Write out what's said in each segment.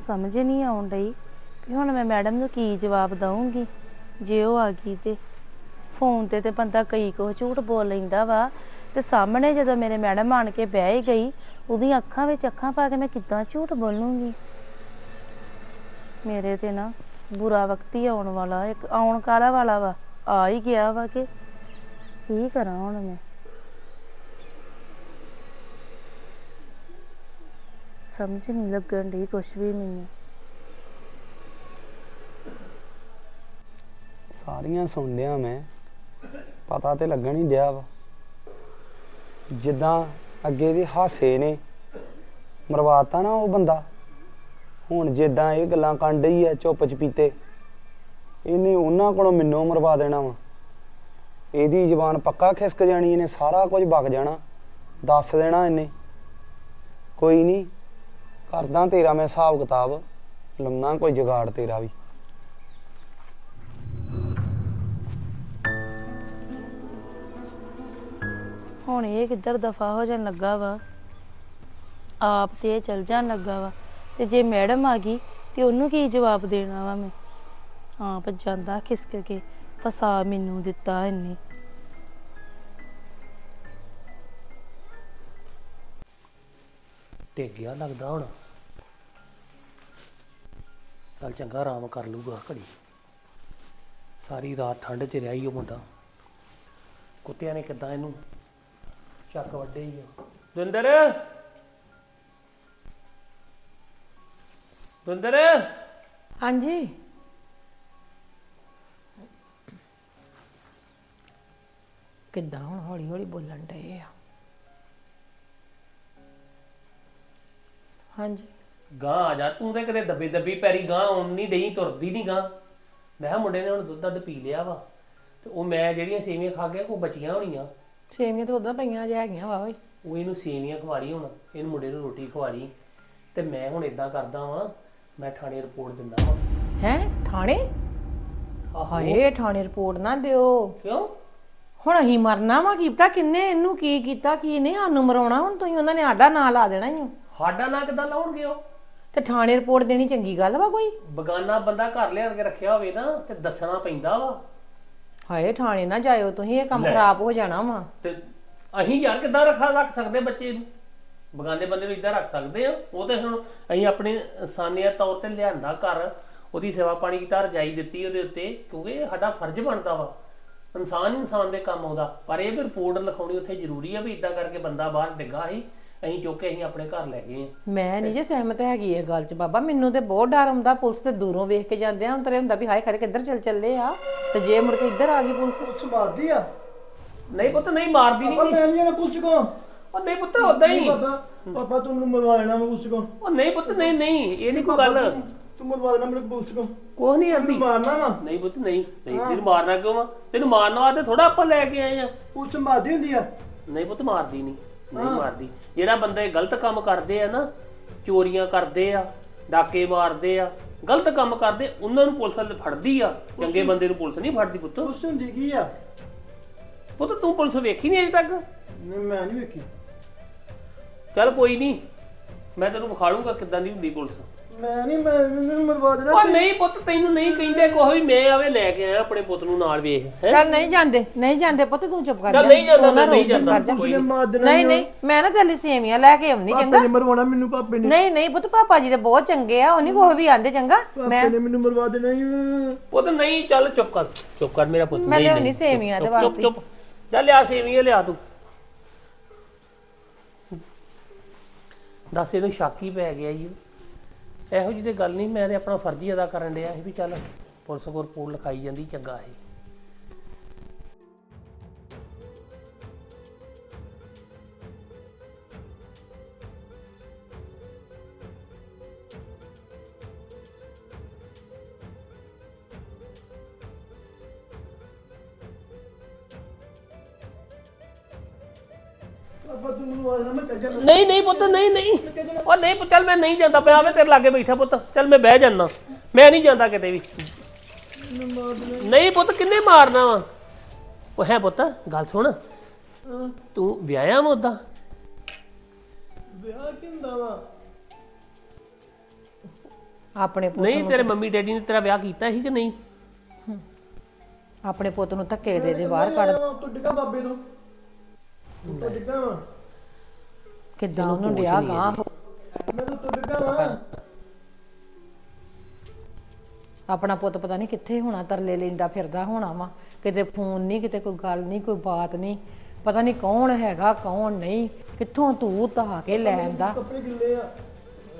ਸਮਝ ਨਹੀਂ ਆਉਣ ਡਈ ਵੀ ਹੁਣ ਮੈਂ ਮੈਡਮ ਨੂੰ ਕੀ ਜਵਾਬ ਦਵਾਂਗੀ ਜੇ ਉਹ ਆ ਗਈ ਤੇ ਫੋਨ ਤੇ ਤੇ ਬੰਦਾ ਕਈ ਕੁ ਝੂਠ ਬੋਲ ਲੈਂਦਾ ਵਾ ਤੇ ਸਾਹਮਣੇ ਜਦੋਂ ਮੇਰੇ ਮੈਡਮ ਆਣ ਕੇ ਬਹਿ ਹੀ ਗਈ, ਉਹਦੀਆਂ ਅੱਖਾਂ ਵਿੱਚ ਅੱਖਾਂ ਪਾ ਕੇ ਮੈਂ ਕਿੱਦਾਂ ਝੂਠ ਬੋਲੂੰਗੀ? ਮੇਰੇ ਤੇ ਨਾ ਬੁਰਾ ਵਕਤ ਹੀ ਆਉਣ ਵਾਲਾ, ਇੱਕ ਆਉਣ ਕਾਲਾ ਵਾਲਾ ਵਾ, ਆ ਹੀ ਗਿਆ ਵਾ ਕਿ ਕੀ ਕਰਾਂ ਹੁਣ ਮੈਂ? ਸਮਝ ਨਹੀਂ ਲੱਗਣ ਦੀ ਕੁਛ ਵੀ ਮੈਨੂੰ ਸਾਰੀਆਂ ਸੁਣ ਲਿਆ ਮੈਂ। ਪਤਾ ਤੇ ਲੱਗਣ ਹੀ ਡਿਆ ਵਾ। ਜਿੱਦਾਂ ਅੱਗੇ ਦੇ ਹਾਸੇ ਨੇ, ਮਰਵਾਤਾ ਨਾ ਉਹ ਬੰਦਾ। ਹੁਣ ਜਿੱਦਾਂ ਇਹ ਗੱਲਾਂ ਕਰਨ ਡਈ ਐ ਚੁੱਪ ਚਪੀਤੇ ਇਹਨੇ ਉਹਨਾਂ ਕੋਲੋਂ ਮੈਨੂੰ ਮਰਵਾ ਦੇਣਾ ਵਾ। ਇਹਦੀ ਜ਼ਬਾਨ ਪੱਕਾ ਖਿਸਕ ਜਾਣੀ, ਇਹਨੇ ਸਾਰਾ ਕੁਝ ਵਗ ਜਾਣਾ। ਦੱਸ ਦੇਣਾ ਇਹਨੇ। ਕੋਈ ਨਹੀਂ ਕਰਦਾ ਤੇਰਾ ਮੈਂ ਹਿਸਾਬ ਕਿਤਾਬ ਲੰਨਾ ਕੋਈ ਜੁਗਾੜ ਤੇਰਾ ਵੀ। ਹੁਣ ਇਹ ਕਿੱਧਰ ਦਫਾ ਹੋ ਜਾਣ ਲੱਗਾ ਵਾ? ਆਪ ਤੇ ਇਹ ਚਲ ਜਾਣ ਲੱਗਾ ਵਾ। ਤੇ ਜੇ ਮੈਡਮ ਆ ਗਈ, ਤੇ ਉਹਨੂੰ ਕੀ ਜਵਾਬ ਦੇਣਾ ਵਾ ਮੈਂ? ਆਪ ਜਾਂਦਾ ਖਿਸਕ ਕੇ, ਫਸਾ ਮੈਨੂੰ ਦਿੱਤਾ ਇਹਨੇ। ਟਿਕ ਗਿਆ ਲੱਗਦਾ ਹੁਣ। ਚੱਲ ਚੰਗਾ ਆਰਾਮ ਕਰ ਲੂਗਾ ਘੜੀ। ਸਾਰੀ ਰਾਤ ਠੰਡ 'ਚ ਰਿਹਾ ਹੀ ਉਹ ਮੁੰਡਾ। ਕੁੱਤਿਆਂ ਨੇ ਕਿੱਦਾਂ ਇਹਨੂੰ ਚੱਕ ਵੱਡੇ ਹੀ ਆ। ਦੁੰਦਰ ਦੁੰਦਰ ਹਾਂਜੀ। ਕਿੱਦਾਂ ਹੁਣ ਹੌਲੀ ਹੌਲੀ ਬੋਲਣ ਡਏ ਆ? ਹਾਂਜੀ। ਗਾਂ ਆ ਜਾ ਤੂੰ ਤੇ ਕਿਤੇ ਦੱਬੀ ਦੱਬੀ ਪੈਰੀ ਗਾਂ ਆਉਣ ਨਹੀਂ ਦੇਈ ਤੁਰਦੀ ਨਹੀਂ ਗਾਂ। ਮੈਂ ਕਿਹਾ ਮੁੰਡੇ ਨੇ ਹੁਣ ਦੁੱਧ ਦੱਧ ਪੀ ਲਿਆ ਵਾ ਤੇ ਉਹ ਮੈਂ ਜਿਹੜੀਆਂ ਸੇਵੀਆਂ ਖਾ ਗਿਆ ਕੋ ਬਚੀਆਂ ਹੋਣੀਆਂ। ਸੇਮੀਆਂ ਤਾਂ ਉਦਾਂ ਪਈਆਂ ਜੇ ਹੈਗੀਆਂ ਵਾ ਓਏ ਉਹ ਇਹਨੂੰ ਸੇਵੀਆਂ ਖਵਾਰੀ ਹੁਣ ਇਹਨੂੰ ਮੁੰਡੇ ਨੂੰ ਰੋਟੀ ਖਵਾਰੀ ਤੇ ਮੈਂ ਹੁਣ ਇਦਾਂ ਕਰਦਾ ਵਾਂ ਮੈਂ ਥਾਣੇ ਰਿਪੋਰਟ ਦਿੰਦਾ ਵਾਂ। ਹੈ? ਥਾਣੇ? ਆਹੋ। ਹਾਏ ਥਾਣੇ ਰਿਪੋਰਟ ਨਾ ਦਿਓ। ਕਿਉਂ? ਹੁਣ ਅਸੀਂ ਮਰਨਾ ਵਾ ਕੀ ਪਤਾ ਕਿੰਨੇ ਇਹਨੂੰ ਕੀ ਕੀਤਾ ਕੀ ਨਹੀਂ ਸਾਨੂੰ ਮਰਾਉਣਾ ਹੁਣ ਤੁਸੀਂ ਉਹਨਾਂ ਨੇ ਸਾਡਾ ਨਾਂ ਲਾ ਦੇਣਾ ਹੀ ਸਾਡਾ ਨਾਂ ਕਿਦਾਂ ਲਾਉਣਗੇ ਉਹ? ਤੇ ਥਾਣੇ ਰਿਪੋਰਟ ਦੇਣੀ ਚੰਗੀ ਗੱਲ ਵਾ ਕੋਈ? ਬਗਾਨਾ ਬੰਦਾ ਘਰ ਲਿਆ ਕੇ ਰੱਖਿਆ ਹੋਵੇ ਨਾ ਤੇ ਦੱਸਣਾ ਪੈਂਦਾ ਵਾ। ਹਾਏ ਥਾਣੇ ਨਾ ਜਾਇਓ ਤੁਸੀਂ ਇਹ ਕੰਮ ਲੈ। ਖਰਾਬ ਹੋ ਜਾਣਾ ਵਾ। ਤੇ ਅਸੀਂ ਯਾਰ ਕਿੱਦਾਂ ਰੱਖਾ ਰੱਖ ਸਕਦੇ ਬੱਚੇ ਨੂੰ? ਬਗਾਨੇ ਬੰਦੇ ਨੂੰ ਇਦਾਂ ਰੱਖ ਸਕਦੇ ਆ? ਉਹ ਤੇ ਹੁਣ ਅਸੀਂ ਆਪਣੇ ਇਨਸਾਨੀਅਤ ਤੌਰ ਤੇ ਲਿਆਂਦਾ ਘਰ ਉਹਦੀ ਸੇਵਾ ਪਾਣੀ ਕੀਤਾ ਰਜਾਈ ਦਿੱਤੀ ਉਹਦੇ ਉੱਤੇ ਕਿਉਂਕਿ ਇਹ ਸਾਡਾ ਫਰਜ਼ ਬਣਦਾ ਵਾ। ਇਨਸਾਨ ਇਨਸਾਨ ਦੇ ਕੰਮ ਆਉਂਦਾ ਪਰ ਇਹ ਵੀ ਰਿਪੋਰਟ ਲਿਖਾਉਣੀ ਉੱਥੇ ਜ਼ਰੂਰੀ ਆ ਵੀ ਇਦਾਂ ਕਰਕੇ ਬੰਦਾ ਬਾਹਰ ਡਿੱਗਾ ਸੀ ਅਸੀਂ ਚੁੱਕ ਕੇ ਅਸੀਂ ਆਪਣੇ ਘਰ ਲੈ ਗਏ ਆ। ਮੈਂ ਨਹੀਂ ਜੇ ਸਹਿਮਤ ਹੈਗੀ ਇਹ ਗੱਲ 'ਚ ਬਾਬਾ ਮੈਨੂੰ ਤੇ ਬਹੁਤ ਡਰ ਹੁੰਦਾ ਪੁਲਿਸ ਤੇ ਦੂਰੋਂ ਵੇਖ ਕੇ ਜਾਂਦੇ ਆ। ਤੇਰੇ ਹੁੰਦਾ ਵੀ ਹਾਏ ਖਰੇ ਕਿੱਧਰ ਚੱਲ ਚੱਲੇ ਆ? ਤੇ ਜੇ ਮੁੜ ਕੇ ਇੱਧਰ ਆ ਗਈ ਪੁਲਿਸ? ਪੁੱਛ ਮਾਰਦੀ ਆ? ਨਹੀਂ ਪੁੱਤ ਨਹੀਂ ਮਾਰਦੀ ਪਾਪਾ ਨਹੀਂ ਮੈਂ ਨਹੀਂ ਜਾਣਾ ਪੁੱਛ ਕੋ ਉਹ ਨਹੀਂ ਪੁੱਤ ਉਦਾਂ ਹੀ। ਪਾਪਾ ਪਾਪਾ ਤੂੰ ਮੈਨੂੰ ਮਰਵਾ ਲੈਣਾ ਮੈਂ ਪੁੱਛ ਕੋ ਉਹ ਨਹੀਂ ਪੁੱਤ ਨਹੀਂ ਨਹੀਂ ਇਹ ਨਹੀਂ ਕੋਈ ਗੱਲ। ਤੂੰ ਮਰਵਾ ਦੇਣਾ ਮੈਨੂੰ ਪੁੱਛ ਕੋ ਕੋਹ ਨਹੀਂ ਆਂਦੀ। ਤੂੰ ਮਾਰਨਾ ਵਾ। ਨਹੀਂ ਪੁੱਤ ਨਹੀਂ ਨਹੀਂ ਤੈਨੂੰ ਮਾਰਨਾ ਕਿਉਂ ਵਾ? ਤੈਨੂੰ ਮਾਰਨ ਵਾਸਤੇ ਥੋੜਾ ਆਪਾਂ ਲੈ ਕੇ ਆਏ ਆ। ਪੁੱਛ ਮਾਰਦੀ ਹੁੰਦੀ ਆ। ਨਹੀਂ ਪੁੱਤ ਮਾਰਦੀ ਨਹੀਂ ਨਹੀਂ ਮਾਰਦੀ। ਜਿਹੜਾ ਬੰਦੇ ਗਲਤ ਕੰਮ ਕਰਦੇ ਆ ਨਾ ਚੋਰੀਆਂ ਕਰਦੇ ਆ ਡਾਕੇ ਮਾਰਦੇ ਆ ਗਲਤ ਕੰਮ ਕਰਦੇ ਉਹਨਾਂ ਨੂੰ ਪੁਲਿਸ ਫੜਦੀ ਆ। ਚੰਗੇ ਬੰਦੇ ਨੂੰ ਪੁਲਿਸ ਨਹੀਂ ਫੜਦੀ ਪੁੱਤ। ਪੁੱਛ ਹੁੰਦੀ ਕੀ ਆ? ਪੁੱਤ ਤੂੰ ਪੁਲਿਸ ਵੇਖੀ ਨਹੀਂ ਅਜੇ ਤੱਕ? ਨਹੀਂ ਮੈਂ ਨਹੀਂ ਵੇਖੀ। ਚੱਲ ਕੋਈ ਨਹੀਂ ਮੈਂ ਤੈਨੂੰ ਵਿਖਾ ਲੂੰਗਾ ਕਿੱਦਾਂ ਦੀ ਹੁੰਦੀ ਪੁਲਿਸ। ਮੈਂ ਨਹੀਂ ਮੈਂ ਮੈਨੂੰ ਮਰਵਾ ਦੇਣਾ ਉਹ ਨਹੀਂ ਪੁੱਤ ਤੈਨੂੰ ਨਹੀਂ ਕਹਿੰਦੇ ਕੋਈ ਵੀ ਮੈਂ ਆਵੇ ਲੈ ਕੇ ਆਇਆ ਆਪਣੇ ਪੁੱਤ ਨੂੰ ਨਾਲ ਵੇਖ ਹੈਂ? ਚੱਲ ਨਹੀਂ ਜਾਂਦੇ ਨਹੀਂ ਜਾਂਦੇ ਪੁੱਤ ਤੂੰ ਚੁੱਪ ਕਰ ਚੱਲ ਜਾ। ਨਹੀਂ ਜਾਂਦਾ, ਤੂੰ ਨਾ ਨਹੀਂ ਚੁੱਪ ਜਾਂਦਾ, ਕਰ ਜਾ। ਕੋਈ ਨੇ ਮਾਰ ਦੇਣਾ ਨਹੀਂ ਨਹੀਂ ਮੈਂ ਨਾ ਚੱਲੀ ਸੇਵੀਆਂ ਲੈ ਕੇ ਆਉਣੀ ਚੰਗਾ? ਪਾਪੇ ਨੇ ਮਰਵਾਉਣਾ ਮੈਨੂੰ ਪਾਪੇ ਨੇ। ਨਹੀਂ ਨਹੀਂ ਪੁੱਤ ਪਾਪਾ ਜੀ ਦੇ ਬਹੁਤ ਚੰਗੇ ਆ ਉਹ ਨਹੀਂ ਕੋਈ ਵੀ ਆਂਦੇ ਚੰਗਾ? ਮੈਂ ਪਾਪੇ ਨੇ ਮੈਨੂੰ ਮਰਵਾ ਦੇਣਾ ਈ। ਪੁੱਤ ਨਹੀਂ ਚੱਲ ਚੁੱਪ ਕਰ ਚੁੱਪ ਕਰ ਮੇਰਾ ਪੁੱਤ ਮੈਂ ਨਹੀਂ ਲਿਆਉਣੀ ਨਹੀਂ, ਸੇਵੀਆਂ ਚੁੱਪ, ਇਹਦੇ ਚੁੱਪ। ਚੁੱਪ। ਜਾ ਲਿਆ ਸੇਵੀਆਂ ਲਿਆ ਤੂੰ। ਦੱਸ ਇਹਨੂੰ ਸ਼ੱਕ ਹੀ ਪੈ ਗਿਆ ਜੀ ਇਹੋ ਜਿਹੀ ਤੇ ਗੱਲ ਨਹੀਂ, ਮੈਂ ਤੇ ਆਪਣਾ ਫਰਜ਼ ਹੀ ਅਦਾ ਕਰਨ ਡਿਆ ਸੀ ਵੀ ਚੱਲ ਪੁਲਿਸ ਕੋਲ ਰਿਪੋਰਟ ਲਿਖਾਈ ਜਾਂਦੀ, ਚੰਗਾ ਸੀ ਨਹੀਂ ਨਹੀਂ ਪੁੱਤ ਨਹੀਂ ਨਹੀਂ। ਉਹ ਨਹੀਂ ਪੁੱਤ, ਚੱਲ ਮੈਂ ਨਹੀਂ ਜਾਂਦਾ ਪਿਆ ਆਵੇ ਤੇਰੇ ਲਾਗੇ ਬੈਠਾ ਪੁੱਤ। ਚੱਲ ਮੈਂ ਬਹਿ ਜਾਣਾ ਮੈਂ ਨਹੀਂ ਜਾਂਦਾ ਕਿਤੇ ਵੀ। ਨਹੀਂ ਪੁੱਤ ਕਿੰਨੇ ਮਾਰਨਾ ਵਾ? ਉਹ ਹੈ ਪੁੱਤ ਗੱਲ ਸੁਣ। ਤੂੰ ਵਿਆਹਿਆ ਉਦਾਂ ਵਿਆਹ ਕਿੰਦਾ ਵਾ? ਆਪਣੇ ਪੁੱਤ ਨਹੀਂ ਤੇਰੇ ਮੰਮੀ ਡੈਡੀ ਨੇ ਤੇਰਾ ਵਿਆਹ ਕੀਤਾ ਸੀ ਕਿ ਨਹੀਂ? ਆਪਣੇ ਪੁੱਤ ਨੂੰ ਧੱਕੇ ਦੇ ਦੇ ਬਾਹਰ ਕੱਢ। ਤੂੰ ਡਿੱਗਾ ਬਾਬੇ ਤੋਂ ਵਾ। ਕਿੱਦਾਂ ਉਹਨੂੰ ਡਿਆ ਗਾਂ ਮੈਂ ਤਾਂ ਤੂੰ ਡਿੱਗਾ ਵਾ। ਆਪਣਾ ਪੁੱਤ ਪਤਾ ਨਹੀਂ ਕਿੱਥੇ ਹੋਣਾ ਤਰਲੇ ਲੈਂਦਾ ਫਿਰਦਾ ਹੋਣਾ ਵਾ। ਕਿਤੇ ਫੋਨ ਨਹੀਂ ਕਿਤੇ ਕੋਈ ਗੱਲ ਨਹੀਂ ਕੋਈ ਬਾਤ ਨਹੀਂ। ਪਤਾ ਨਹੀਂ ਕੌਣ ਹੈਗਾ ਕੌਣ ਨਹੀਂ। ਕਿੱਥੋਂ ਤੂੰ ਤਹਾ ਕੇ ਲੈ ਆਂਦਾ ਕੱਪੜੇ ਗਿੱਲੇ ਆ।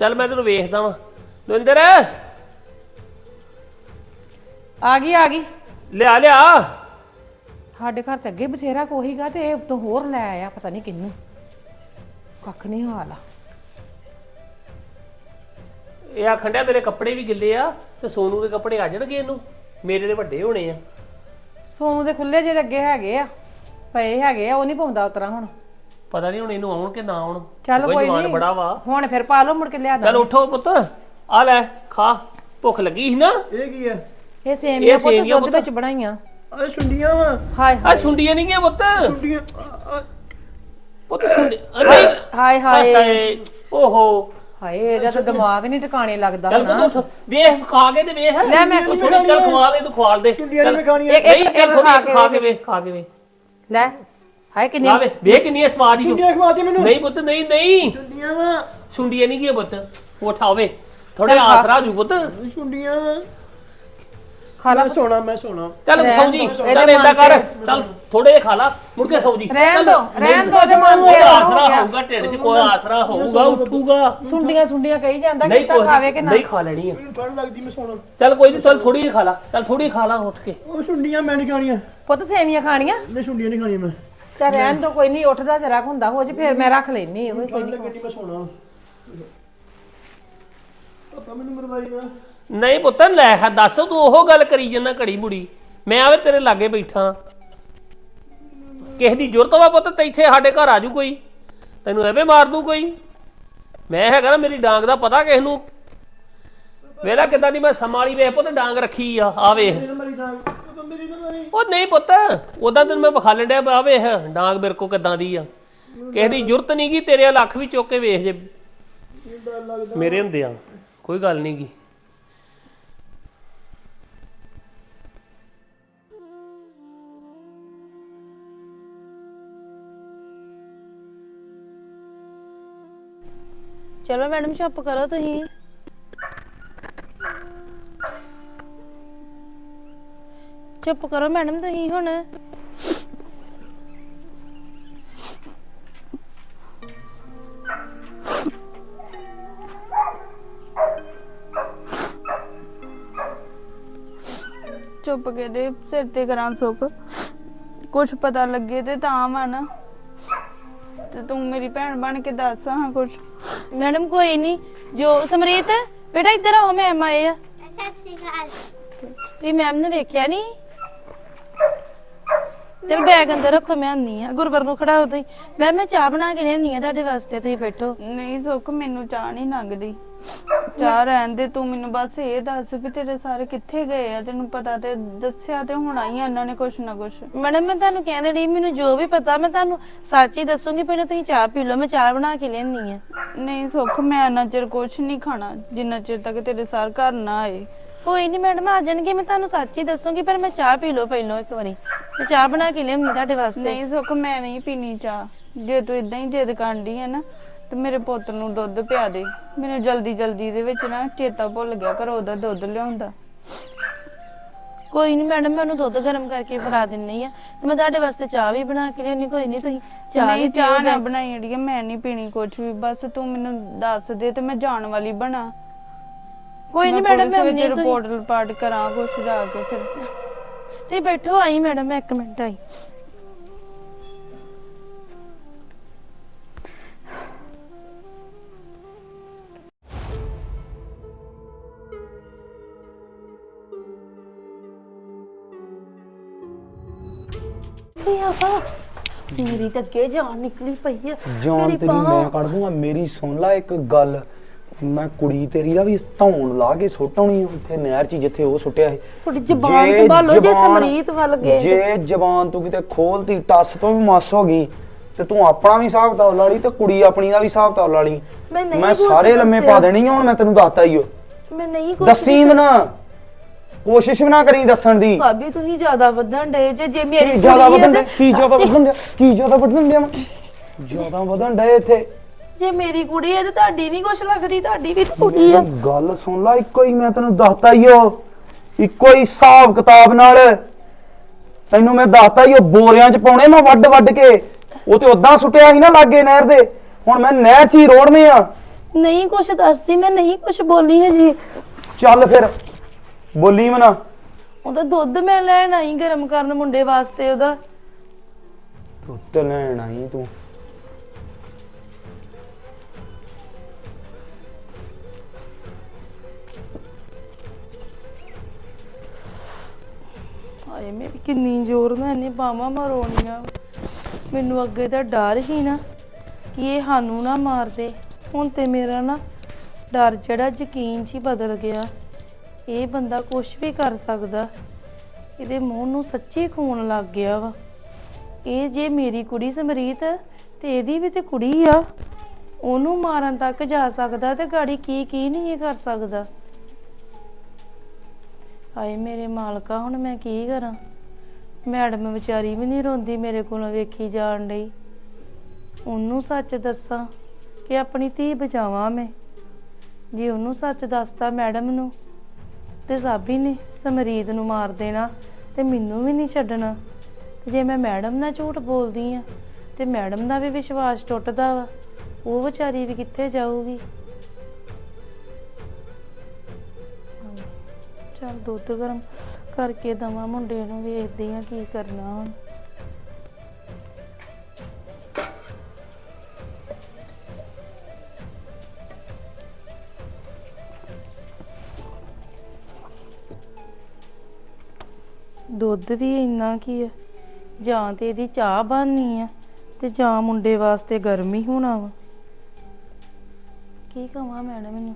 ਚੱਲ ਮੈਂ ਤੈਨੂੰ ਵੇਖਦਾ ਵਾਂ। ਦਵਿੰਦਰ ਆ ਗਈ ਆ ਗਈ। ਲਿਆ ਲਿਆ। ਸਾਡੇ ਘਰ ਤੇ ਅੱਗੇ ਬਥੇਰਾ ਕੋਹੀਗਾ ਤੇ ਇਹ ਤੋਂ ਹੋਰ ਲੈ ਆਇਆ ਪਤਾ ਨਹੀਂ ਕਿੰਨੂੰ ਕੱਖ ਨਹੀਂ ਹਾਲ ਆ। ਇਹ ਆਖਣ ਡਿਆ ਮੇਰੇ ਕੱਪੜੇ ਵੀ ਗਿੱਲੇ ਆ ਤੇ ਸੋਨੂ ਦੇ ਕੱਪੜੇ ਆ ਜਾਣਗੇ ਇਹਨੂੰ। ਮੇਰੇ ਦੇ ਵੱਡੇ ਹੋਣੇ ਆ। ਸੋਨੂੰ ਦੇ ਖੁੱਲੇ ਜਿਹੇ ਅੱਗੇ ਹੈਗੇ ਆ ਪਏ ਹੈਗੇ ਆ ਉਹ ਨਹੀਂ ਪਾਉਂਦਾ ਉਤਰਾ ਹੁਣ। ਪਤਾ ਨਹੀਂ ਹੁਣ ਇਹਨੂੰ ਆਉਣ ਕਿ ਨਾ ਆਉਣ। ਚੱਲ ਕੋਈ ਜਵਾਨ ਨਹੀਂ ਬੜਾ ਵਾ। ਹੁਣ ਫਿਰ ਪਾ ਲਓ ਮੁੜ ਕੇ ਲਿਆ ਚੱਲ ਉੱਠੋ ਪੁੱਤ ਆ ਲੈ ਖਾ ਭੁੱਖ ਲੱਗੀ ਸੀ ਨਾ। ਇਹ ਕੀ ਆ? ਇਹ ਸੇਮੀਆਂ ਪੁੱਤ ਸੇਮੀਆਂ ਦੁੱਧ। ਵਿੱਚ ਬਣਾਈਆਂ। ਆ ਸੁੰਡੀਆਂ ਵਾ। ਹਾਏ ਆ ਸੁੰਡੀਆਂ ਨਹੀਂ ਗਿਆ ਪੁੱਤ। ਸੁੰਡੀਆਂ ਪੁੱਤ ਸੁੰਡੀ ਆ ਨਹੀਂ ਹਾਏ ਹਾਏ। ਹਾਏ ਓਹੋ। ਹਾਏ ਇਹਦਾ ਤਾਂ ਦਿਮਾਗ ਨਹੀਂ ਟਿਕਾਣੇ ਲੱਗਦਾ ਚੱਲ ਉੱਠ ਵੇਖ ਖਾ ਕੇ ਤੇ ਵੇਖ। ਲੈ ਮੈਂ ਉਹ ਥੋੜੀ ਚੱਲ ਖਵਾ ਦੇ ਤੂੰ ਖਵਾਲ ਦੇ। ਸੁੰਡੀਆਂ ਚੱਲ। ਨਹੀਂ ਖਾਣੀਆਂ। ਇੱਕ ਨਹੀਂ ਇੱਕ ਚੱਲ ਇੱਕ ਥੋੜੀ ਖਾ ਕੇ ਖਾ ਕੇ ਵੇਖ। ਖਾ ਕੇ ਵੇਖ। ਲੈ ਹਾਏ ਕਿੰਨੀ ਵੇ ਵੇਖ ਕਿੰਨੀ ਸਵਾਦ ਹੀ ਸੁੰਡੀਆਂ ਖਵਾਤੀ ਮੈਨੂੰ। ਨਹੀਂ ਪੁੱਤ ਨਹੀਂ ਨਹੀਂ। ਸੁੰਡੀਆਂ ਵਾ। ਸੁੰਡੀਆਂ ਨਹੀਂ ਗਿਆ ਪੁੱਤ ਉਠਾਵੇ ਥੋੜੇ ਆਸਰਾ ਜੂ ਪੁੱਤ। ਸੁੰਡੀਆਂ ਵਾ। ਖਾ ਲਾ ਮੈਂ ਸੋਣਾ ਮੈਂ ਸੋਣਾ। ਚੱਲ ਰਹਿਣ ਸੌਂ ਜੀ ਦਿਓ, ਚੱਲ ਏਦਾਂ ਕਰ ਮਨ ਚੱਲ ਥੋੜੇ ਜਿਹਾ ਖਾ ਲਾ ਮੁੜ ਕੇ ਸੌਂ ਜੀ ਰਹਿਣ ਚੱਲ, ਦੋ ਨਹੀਂ, ਰਹਿਣ ਦੋ ਉਹਦੇ ਮਨ ਤੇ। ਆਸਰਾ ਹੋ ਹੋਊਗਾ ਢਿੱਡ 'ਚ ਕੋਈ ਆਸਰਾ ਹੋਊਗਾ ਉੱਠੂਗਾ। ਸੁੰਡੀਆਂ ਸੁੰਡੀਆਂ ਕਹੀ ਜਾਂਦਾ ਨਹੀਂ ਕੋਈ ਖਾਵੇ ਕਿ ਨਾ? ਨਹੀਂ ਖਾ ਲੈਣੀ ਆ। ਮੈਨੂੰ ਠੰਡ ਲੱਗਦੀ ਮੈਂ ਸੋਣਾ। ਚੱਲ ਕੋਈ ਨਹੀਂ ਚੱਲ ਥੋੜੀ ਜਿਹੀ ਖਾ ਲਾ ਚੱਲ ਥੋੜੀ ਜਿਹੀ ਖਾ ਲਾ ਉੱਠ ਕੇ। ਉਹ ਸੁੰਡੀਆਂ ਮੈਂ ਨਹੀਂ ਖਾਣੀਆਂ। ਪੁੱਤ ਸੇਮੀਆਂ ਖਾਣੀਆਂ? ਨਹੀਂ ਸੁੰਡੀਆਂ ਨਹੀਂ ਖਾਣੀਆਂ ਮੈਂ। ਚਾ ਰਹਿਣ ਦੋ ਕੋਈ ਨਹੀਂ ਉੱਠਦਾ ਜਰਾ ਹੁੰਦਾ ਹੋ ਜੇ ਫਿਰ ਮੈਂ ਰੱਖ ਲੈਣੀ ਉਹ ਕੋਈ ਠੰਡ ਮੈਂ ਸੋਣਾ। ਪਾਪਾ ਮੈਨੂੰ ਮਰਵਾਈ ਨਾ। ਨਹੀਂ ਪੁੱਤ, ਲੈ ਹੈ, ਦੱਸ, ਤੂੰ ਉਹ ਗੱਲ ਕਰੀ ਜੰਨਾ ਘੜੀ ਮੁੜੀ। ਮੈਂ ਆਵੇ ਤੇਰੇ ਲਾਗੇ ਬੈਠਾ। ਕਿਸੇ ਦੀ ਜ਼ਰੂਰਤ ਵਾ ਪੁੱਤ, ਤੇ ਇੱਥੇ ਸਾਡੇ ਘਰ ਆਜੂ ਕੋਈ। ਤੈਨੂੰ ਐਵੇਂ ਮਾਰ ਦੂ ਕੋਈ। ਮੈਂ ਹੈਗਾ ਨਾ, ਮੇਰੀ ਡਾਂਗ ਦਾ ਪਤਾ ਕਿਸ ਨੂੰ। ਵੇਲਾ ਕਿਦਾਂ ਦੀ ਮੈਂ ਸੰਭਾਲੀ ਵੇਖ ਪੁੱਤ, ਡਾਂਗ ਰੱਖੀ ਆ ਆ ਵੇਖ। ਉਹ ਨਹੀਂ ਪੁੱਤ ਉਦਾਂ ਤੈਨੂੰ ਮੈਂ ਵਿਖਾ ਲੈਂਦਿਆ ਆ ਵੇਖ, ਡਾਂਗ ਮੇਰੇ ਕੋ ਕਿਦਾਂ ਦੀ ਆ। ਕਿਸੇ ਦੀ ਜ਼ਰੂਰਤ ਨਹੀਂ ਗੀ, ਤੇਰੇ ਲੱਖ ਵੀ ਚੁੱਕ ਕੇ ਵੇਖ ਜੇ। ਮੇਰੇ ਹੁੰਦੇ ਆ, ਕੋਈ ਗੱਲ ਨਹੀਂ ਚਲੋ ਮੈਡਮ, ਚੁੱਪ ਕਰੋ ਤੁਸੀਂ। ਚੁੱਪ ਕਰੋ ਮੈਡਮ ਤੁਸੀਂ ਹੁਣ। ਚੁੱਪ ਕੇ ਦੇ, ਸਿਰ ਤੇ ਕਰਾਂ ਸੁੱਕ ਕੁਝ ਪਤਾ ਲੱਗੇ ਤੇ ਤਾਂ ਵਾ ਨਾ। ਤੇ ਤੂੰ ਮੇਰੀ ਭੈਣ ਬਣ ਕੇ ਦੱਸ ਹਾਂ ਕੁਝ ਮੈਡਮ, ਕੋਈ ਨਹੀਂ ਜੋ ਸਮਰੀਤ, ਬੇਟਾ ਇੱਧਰ ਆਓ ਮੈਮ ਆਏ ਆ। ਤੁਸੀਂ ਮੈਮ ਨੇ ਵੇਖਿਆ ਨਹੀਂ ਚਲ ਬੈਗ ਅੰਦਰ ਰੱਖੋ, ਮੈਂ ਆਨੀ ਆ। ਗੁਰਵਰ ਨੂੰ ਖੜਾਓ ਤੁਸੀਂ। ਮੈਮ, ਮੈਂ ਚਾਹ ਬਣਾ ਕੇ ਲਿਆਉਣੀ ਆ, ਤੁਹਾਡੇ ਵਾਸਤੇ ਤੁਸੀਂ ਬੈਠੋ। ਨਹੀਂ ਸੁੱਖ, ਮੈਨੂੰ ਚਾਹ ਨਹੀਂ ਲੰਗਦੀ। ਚਾਹ ਰਹਿਣ ਦੇ ਤੂੰ ਮੈਨੂੰ ਬਸ ਇਹ ਦੱਸ ਵੀ ਤੇਰੇ ਸਾਰੇ ਕਿੱਥੇ ਗਏ ਆ? ਤੈਨੂੰ ਪਤਾ ਤੇ ਦੱਸਿਆ ਤੇ ਹੋਣਾ ਹੀ ਆ ਇਹਨਾਂ ਨੇ ਕੁਛ ਨਾ ਕੁਛ। ਮੈਡਮ ਮੈਂ ਤੁਹਾਨੂੰ ਕਹਿੰਦੇ ਨਹੀਂ ਮੈਨੂੰ ਜੋ ਵੀ ਪਤਾ ਮੈਂ ਤੁਹਾਨੂੰ ਸੱਚ ਹੀ ਦੱਸੂਗੀ ਪਹਿਲਾਂ ਤੁਸੀਂ ਚਾਹ ਪੀ ਲਓ ਮੈਂ ਚਾਹ ਬਣਾ ਕੇ ਲਿਆਉਣੀ ਆ ਨਹੀਂ ਸੁੱਖ ਮੈਂ ਇੰਨਾ ਚਿਰ ਕੁਛ ਨਹੀਂ ਖਾਣਾ ਜਿੰਨਾ ਚਿਰ ਤੱਕ ਤੇਰੇ ਸਾਰ ਘਰ ਨਾ ਆਏ। ਕੋਈ ਨਹੀਂ ਮੈਡਮ ਆ ਜਾਣਗੇ ਮੈਂ ਤੁਹਾਨੂੰ ਸੱਚ ਹੀ ਦੱਸੂਗੀ ਪਰ ਮੈਂ ਚਾਹ ਪੀ ਲਓ ਪਹਿਲਾਂ ਇੱਕ ਵਾਰੀ। ਮੈਂ ਚਾਹ ਬਣਾ ਕੇ ਲਿਆਉਣੀ ਤੁਹਾਡੇ ਵਾਸਤੇ। ਨਹੀਂ ਸੁੱਖ ਮੈਂ ਨਹੀਂ ਪੀਣੀ ਚਾਹ। ਜੇ ਤੂੰ ਇਦਾਂ ਹੀ ਜਿੱਦ ਕਰਦੀ ਹੈ ਨਾ ਤੇ ਮੇਰੇ ਪੁੱਤ ਨੂੰ ਦੁੱਧ ਪਿਆ ਦੇ। ਮੈਨੂੰ ਜਲਦੀ ਜਲਦੀ ਦੇ ਵਿੱਚ ਨਾ ਚੇਤਾ ਭੁੱਲ ਗਿਆ ਘਰੋਂ ਉਹਦਾ ਦੁੱਧ ਲਿਆਉਂਦਾ। ਕੋਈ ਨਹੀਂ ਮੈਡਮ ਮੈਂ ਉਹਨੂੰ ਦੁੱਧ ਗਰਮ ਕਰਕੇ ਫੜਾ ਦਿੰਨੀ ਆ ਤੇ ਮੈਂ ਤੁਹਾਡੇ ਵਾਸਤੇ ਚਾਹ ਵੀ ਬਣਾ ਕੇ ਲਿਆਉਣੀ ਕੋਈ ਨਹੀਂ ਤੁਸੀਂ ਚਾਹ ਵੀ ਨਹੀਂ ਚਾਹ ਨਾ ਬਣਾਈ ਅੜੀਏ ਮੈਂ ਨਹੀਂ ਪੀਣੀ ਕੁਛ ਵੀ ਬਸ ਤੂੰ ਮੈਨੂੰ ਦੱਸ ਦੇ ਤੇ ਮੈਂ ਜਾਣ ਵਾਲੀ ਬਣਾ। ਕੋਈ ਨਹੀਂ ਮੈਡਮ ਮੈਂ ਵਿੱਚ ਰਿਪੋਰਟ ਰਿਪਾਰਟ ਕਰਾਂ ਕੁਛ ਜਾ ਕੇ ਫਿਰ। ਤੁਸੀਂ ਬੈਠੋ ਆਈ ਮੈਡਮ ਮੈਂ ਇੱਕ ਮਿੰਟ ਆਈ। ਤੇ ਆਪਾ ਮੇਰੀ ਤਾਂ ਅੱਗੇ ਜਾਨ ਨਿਕਲੀ ਪਈ ਆ। ਜਾਨ ਮੇਰੀ ਤੇਰੀ ਬਾਂਹ। ਮੈਂ ਕੱਢ ਦੂੰਗਾ ਮੇਰੀ ਸੁਣ ਲੈ ਇੱਕ ਗੱਲ। ਮੈਂ ਕੁੜੀ ਤੇਰੀ ਦਾ ਵੀ ਧੌਣ ਲਾ ਕੇ ਸੁੱਟਾਉਣੀ ਉੱਥੇ ਨਹਿਰ 'ਚ ਜਿੱਥੇ ਉਹ ਸੁੱਟਿਆ ਸੀ। ਥੋੜੀ ਜ਼ਬਾਨ ਸੰਭਾਲੋ ਜੇ ਜ਼ਬਾਨ- ਸਮਰੀਤ ਵੱਲ ਗਏ ਜੇ ਜ਼ਬਾਨ ਤੂੰ ਕਿਤੇ ਖੋਲਤੀ ਟੱਸ ਤੋਂ ਵੀ ਮਸ ਹੋ ਗਈ ਤੇ ਤੂੰ ਆਪਣਾ ਵੀ ਹਿਸਾਬ ਲਾ ਲਈ ਤੇ ਕੁੜੀ ਆਪਣੀ ਦਾ ਵੀ ਹਿਸਾਬ ਕਿਤਾਬ ਲਾ ਲਈ। ਮੈਂ ਨਹੀਂ ਮੈਂ ਕੁਛ ਸਾਰੇ ਲੰਮੇ ਦੱਸਿਆ। ਪਾ ਦੇਣੀ ਆ ਹੁਣ ਮੈਂ ਤੈਨੂੰ ਦੱਸਤਾ ਹੀ ਓ ਮੈਂ ਨਹੀਂ ਕੁਛ ਦੱਸੀ ਵੀ ਨਾ। ਕੋਸ਼ਿਸ਼ ਵੀ ਨਾ ਕਰੀ ਦੱਸਣ ਦੀ। ਸਾਬੀ ਤੁਸੀਂ ਜ਼ਿਆਦਾ ਵਧਣ ਡੇ ਜੇ ਜੇ ਮੇਰੀ ਕੀ ਜ਼ਿਆਦਾ ਕੁੜੀ ਹੈ ਵਧਣ ਤੇ- ਕੀ ਜ਼ਿਆਦਾ ਵਧਣ ਦੇ ਕੀ ਜ਼ਿਆਦਾ ਵਧਣ ਦੇ ਜ਼ਿਆਦਾ ਵਧਣ ਦੇ ਇੱਥੇ। ਜੇ ਮੇਰੀ ਕੁੜੀ ਹੈ ਤੇ ਤੁਹਾਡੀ ਨਹੀਂ ਕੁਛ ਲੱਗਦੀ ਤੁਹਾਡੀ ਵੀ ਤਾਂ ਕੁੜੀ ਆ। ਗੱਲ ਸੁਣ ਲੈ ਇੱਕੋ ਹੀ ਮੈਂ ਤੈਨੂੰ ਦੱਸਤਾ ਹੀ ਉਹ। ਇੱਕੋ ਹੀ ਹਿਸਾਬ ਕਿਤਾਬ ਨਾਲ। ਤੈਨੂੰ ਮੈਂ ਦੱਸਤਾ ਹੀ ਉਹ ਬੋਰਿਆਂ 'ਚ ਪਾਉਣੇ ਮੈਂ ਵੱਡ ਵੱਡ ਕੇ। ਉਹ ਤੇ ਉਦਾਂ ਸੁੱਟਿਆ ਸੀ ਨਾ ਲਾਗੇ ਨਹਿਰ ਦੇ। ਹੁਣ ਮੈਂ ਨਹਿਰ 'ਚ ਹੀ ਰੋੜਨੇ ਆ। ਨਹੀਂ ਕੁਛ ਦੱਸਦੀ ਮੈਂ ਨਹੀਂ ਕੁਛ ਬੋਲੀ ਹਜੀ। ਚੱਲ ਫਿਰ। ਬੋਲੀ ਮਨਾ। ਉਹਦਾ ਦੁੱਧ ਮੈਂ ਲੈਣ ਆਈ ਗਰਮ ਕਰਨ ਮੁੰਡੇ ਵਾਸਤੇ ਉਹਦਾ। ਦੁੱਧ ਲੈਣ ਆਈ ਤੂੰ। ਹਾਏ ਮੇਰੀ ਕਿੰਨੀ ਜ਼ੋਰ ਨਾਲ ਇਹਨੇ ਬਾਹਾਂ ਮਰੋਣੀਆਂ। ਮੈਨੂੰ ਅੱਗੇ ਤਾਂ ਡਰ ਹੀ ਨਾ ਕਿ ਇਹ ਸਾਨੂੰ ਨਾ ਮਾਰ ਦੇ। ਹੁਣ ਤੇ ਮੇਰਾ ਨਾ ਡਰ ਜਿਹੜਾ ਯਕੀਨ 'ਚ ਹੀ ਬਦਲ ਗਿਆ। ਇਹ ਬੰਦਾ ਕੁਝ ਵੀ ਕਰ ਸਕਦਾ। ਇਹਦੇ ਮੂੰਹ ਨੂੰ ਸੱਚੀ ਖੂਨ ਲੱਗ ਗਿਆ ਵਾ। ਇਹ ਜੇ ਮੇਰੀ ਕੁੜੀ ਸਮਰੀਤ ਤੇ ਇਹਦੀ ਵੀ ਤੇ ਕੁੜੀ ਆ। ਉਹਨੂੰ ਮਾਰਨ ਤੱਕ ਜਾ ਸਕਦਾ ਤੇ ਗਾੜੀ ਕੀ ਕੀ ਨਹੀਂ ਇਹ ਕਰ ਸਕਦਾ। ਹਾਏ ਮੇਰੇ ਮਾਲਕਾ, ਹੁਣ ਮੈਂ ਕੀ ਕਰਾਂ? ਮੈਡਮ ਵਿਚਾਰੀ ਵੀ ਨਹੀਂ ਰੋਂਦੀ ਮੇਰੇ ਕੋਲੋਂ ਵੇਖੀ ਜਾਣ ਲਈ ਉਹਨੂੰ ਸੱਚ ਦੱਸਾਂ ਕਿ ਆਪਣੀ ਧੀ ਬਚਾਵਾਂ ਮੈਂ। ਜੇ ਉਹਨੂੰ ਸੱਚ ਦੱਸਤਾ ਮੈਡਮ ਨੂੰ ਤੇ ਸਾਬੀ ਨੇ ਸਮਰੀਦ ਨੂੰ ਮਾਰ ਦੇਣਾ ਤੇ ਮੈਨੂੰ ਵੀ ਨਹੀਂ ਛੱਡਣਾ। ਤੇ ਜੇ ਮੈਂ ਮੈਡਮ ਨਾਲ ਝੂਠ ਬੋਲਦੀ ਆ, ਤੇ ਮੈਡਮ ਦਾ ਵੀ ਵਿਸ਼ਵਾਸ ਟੁੱਟਦਾ ਵਾ, ਉਹ ਵਿਚਾਰੀ ਵੀ ਕਿੱਥੇ ਜਾਊਗੀ? ਚਲ ਦੁੱਧ ਗਰਮ ਕਰਕੇ ਦਵਾਂ, ਮੁੰਡੇ ਨੂੰ ਵੇਖਦੀ ਆ ਕੀ ਕਰਨਾ ਹੁਣ। ਦੁੱਧ ਵੀ ਇੰਨਾ ਕੀ ਆ? ਜਾਂ ਤੇ ਇਹਦੀ ਚਾਹ ਬਣਨੀ ਆ ਤੇ ਜਾਂ ਮੁੰਡੇ ਵਾਸਤੇ ਗਰਮੀ ਹੋਣਾ ਵਾ? ਕੀ ਕਹਾਂ ਮੈਡਮ ਨੂੰ?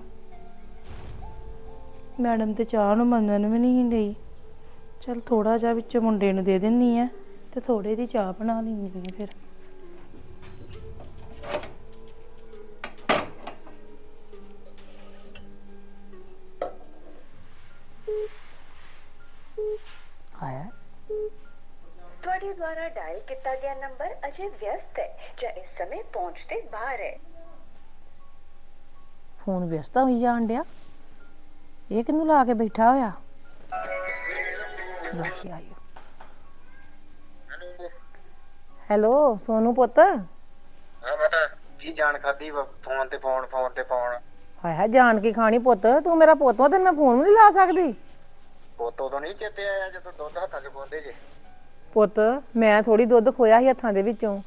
ਮੈਡਮ ਤੇ ਚਾਹ ਨੂੰ ਮੰਨਣ ਵੀ ਨਹੀਂ ਡਈ। ਚਲ ਥੋੜਾ ਜਿਹਾ ਵਿੱਚ ਮੁੰਡੇ ਨੂੰ ਦੇ ਦਿੰਨੀ ਆ ਤੇ ਥੋੜੇ ਦੀ ਚਾਹ ਬਣਾ ਲੈਂਦੀ ਆ ਫਿਰ। ਵਿਅਸਤ ਹੈ ਜਾਂ ਇਸ ਸਮੇਂ ਪਹੁੰਚ ਦੇ ਬਾਹਰ ਹੈ ਫੋਨ ਵਿਅਸਤ ਹੋਈ ਜਾਣ ਡਿਆ ਇਹ ਕਿਨੂੰ ਲਾ ਕੇ ਬੈਠਾ ਹੋਇਆ ਲਾ ਕੇ ਆਇਓ ਹੈਲੋ ਸੋਨੂ ਪੁੱਤ ਹਾਂ ਮਾਤਾ ਕੀ ਜਾਣ ਖਾਦੀ ਫੋਨ ਤੇ ਫੋਨ ਫੋਨ ਤੇ ਫੋਨ ਹਾਏ ਹਾਏ ਜਾਣ ਕੇ ਖਾਣੀ ਪੁੱਤ? ਤੂੰ ਮੇਰਾ ਪੁੱਤ ਵਾ ਤੇ ਮੈਂ ਫੋਨ ਵੀ ਨਹੀਂ ਲਾ ਸਕਦੀ। ਪੋਤੋ ਤੋਂ ਨਹੀਂ ਚੇਤੇ ਆਇਆ ਜਦੋਂ ਦੁੱਧ ਹੱਥਾਂ 'ਚ ਪਾਉਂਦੇ ਜੇ। ਪੁੱਤ ਮੈਂ ਥੋੜੀ ਦੁੱਧ ਖੋਇਆ ਸੀ ਹੱਥਾਂ ਦੇ ਵਿੱਚੋਂ।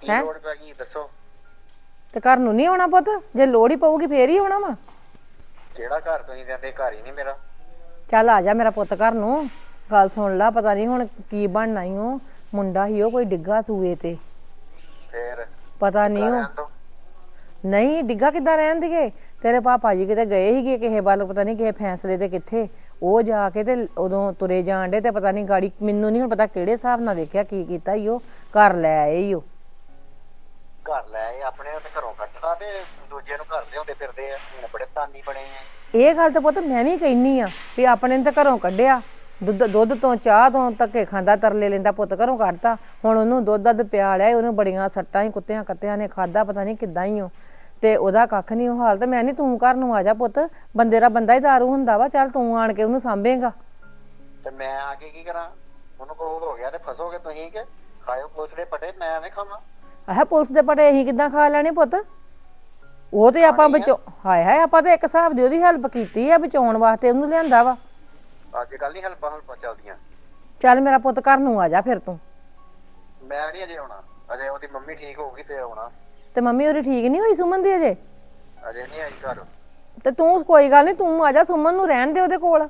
ਕੀ ਹੈਂ? ਲੋੜ ਪੈ ਗਈ ਦੱਸੋ। ਤੇ ਘਰ ਨੂੰ ਨਹੀਂ ਆਉਣਾ ਪੁੱਤ? ਜੇ ਲੋੜ ਹੀ ਪਊਗੀ ਫੇਰ ਹੀ ਆਉਣਾ ਵਾ। ਕਿਹੜਾ ਘਰ ਤੁਸੀਂ ਜਾਂਦੇ ਘਰ ਹੀ ਨਹੀਂ ਮੇਰਾ। ਚੱਲ ਆ ਜਾ ਮੇਰਾ ਪੁੱਤ ਘਰ ਨੂੰ। ਗੱਲ ਸੁਣ ਲੈ ਪਤਾ ਨਹੀਂ ਹੁਣ ਕੀ ਬਣਨਾ ਈ ਉਹ। ਮੁੰਡਾ ਹੀ ਉਹ ਕੋਈ ਡਿੱਗਾ ਸੂਏ ਤੇ। ਫੇਰ ਪਤਾ ਨਹੀਂ ਉਹ। ਤੋਂ ਨਹੀਂ ਡਿੱਗਾ ਕਿੱਦਾਂ ਰਹਿਣ ਦੀਏ? ਤੇਰੇ ਪਾਪਾ ਜੀ ਕਿਤੇ ਗਏ ਸੀਗੇ ਕਿਸੇ ਵੱਲ ਪਤਾ ਨਹੀਂ ਕਿਸੇ ਫੈਸਲੇ ਤੇ ਕਿੱਥੇ। ਉਹ ਜਾ ਕੇ ਤੇ ਉਦੋਂ ਤੁਰੇ ਜਾਣ ਡੇ ਤੇ ਪਤਾ ਨਹੀਂ ਗਾੜੀ ਮੈਨੂੰ ਨਹੀਂ ਹੁਣ ਪਤਾ ਕਿਹੜੇ ਹਿਸਾਬ ਨਾਲ ਵੇਖਿਆ ਕੀ ਕੀਤਾ ਈ ਉਹ। ਘਰ ਲੈ ਆਏ ਈ ਉਹ। ਘਰ ਲੈ ਆਏ ਆਪਣੇ ਤੇ ਘਰੋਂ ਕੱਢਦਾ ਤੇ ਦੂਜੇ ਨੂੰ ਘਰ ਲਿਆਉਂਦੇ ਫਿਰਦੇ ਆ ਹੁਣ ਬੜੇ ਤਾਨੀ ਬਣੇ ਆ। ਇਹ ਗੱਲ ਤਾਂ ਪੁੱਤ ਮੈਂ ਵੀ ਕਹਿਨੀ ਆ ਵੀ ਆਪਣੇ ਨੇ ਤਾਂ ਘਰੋਂ ਕੱਢਿਆ। ਦੁੱਧ ਦੁੱਧ ਤੋਂ ਚਾਹ ਤੋਂ ਧੱਕੇ ਖਾਂਦਾ ਤਰਲੇ ਲੈਂਦਾ ਪੁੱਤ ਘਰੋਂ ਕੱਢਤਾ। ਹੁਣ ਉਹਨੂੰ ਦੁੱਧ ਦੱਧ ਪਿਆ ਲਿਆ ਉਹਨੂੰ ਬੜੀਆਂ ਸੱਟਾਂ ਹੀ ਕੁੱਤਿਆਂ ਕੱਤਿਆਂ ਨੇ ਖਾਦਾ ਪਤਾ ਨਹੀਂ ਕਿੱਦਾਂ ਹੀ ਉਹ। ਤੇ ਉਹਦਾ ਕੱਖ ਨਹੀਂ ਉਹ ਹਾਲ ਤੇ ਮੈਂ ਨਹੀਂ ਤੂੰ ਘਰ ਨੂੰ ਆ ਜਾ ਪੁੱਤ। ਬੰਦੇ ਦਾ ਬੰਦਾ ਹੀ ਦਾਰੂ ਹੁੰਦਾ ਵਾ ਚੱਲ ਤੂੰ ਆਣ ਕੇ ਉਹਨੂੰ ਸਾਂਭੇਗਾ। ਤੇ ਮੈਂ ਆ ਕੇ ਕੀ ਕਰਾਂ? ਉਹਨੂੰ ਕੋ ਹੋ ਗਿਆ ਤੇ ਫਸੋਗੇ ਤੁਸੀਂ ਕਿ? ਖਾਇਓ ਪੁਲਿਸ ਦੇ ਪਟੇ ਮੈਂ ਐਵੇਂ ਖਾਵਾਂ? ਆਹ ਪੁਲਿਸ ਦੇ ਪਟੇ ਅਸੀਂ ਕਿੱਦਾਂ ਖਾ ਲੈਣੇ ਪੁੱਤ? ਉਹ ਤੇ ਆਪਾਂ ਬਚੋ ਹਾਏ ਹਾਏ ਆਪਾਂ ਤੇ ਇੱਕ ਹਿਸਾਬ ਦੀ ਉਹਦੀ ਹੈਲਪ ਕੀਤੀ ਆ ਬਚਾਉਣ ਵਾਸਤੇ ਉਹਨੂੰ ਲਿਆਂਦਾ ਵਾ। ਅੱਜ ਕੱਲ ਨਹੀਂ ਹਲਪਾ ਹਲਪਾ ਚੱਲਦੀਆਂ। ਚੱਲ ਮੇਰਾ ਪੁੱਤ ਘਰ ਨੂੰ ਆ ਜਾ ਫਿਰ ਤੂੰ। ਮੈਂ ਨਹੀਂ ਅਜੇ ਆਉਣਾ। ਅਜੇ ਉਹਦੀ ਮੰਮੀ ਠੀਕ ਹੋਊਗੀ ਤੇ ਆਉਣਾ। ਤੇ ਮੰਮੀ ਉਹਦੀ ਠੀਕ ਨਹੀਂ ਹੋਈ ਸੁਮਨ ਦੀ ਅਜੇ? ਅਜੇ ਨਹੀਂ ਆਈ ਘਰ। ਤੇ ਤੂੰ ਕੋਈ ਗੱਲ ਨਹੀਂ ਤੂੰ ਆ ਜਾ ਸੁਮਨ ਨੂੰ ਰਹਿਣ ਦੇ ਉਹਦੇ ਕੋਲ।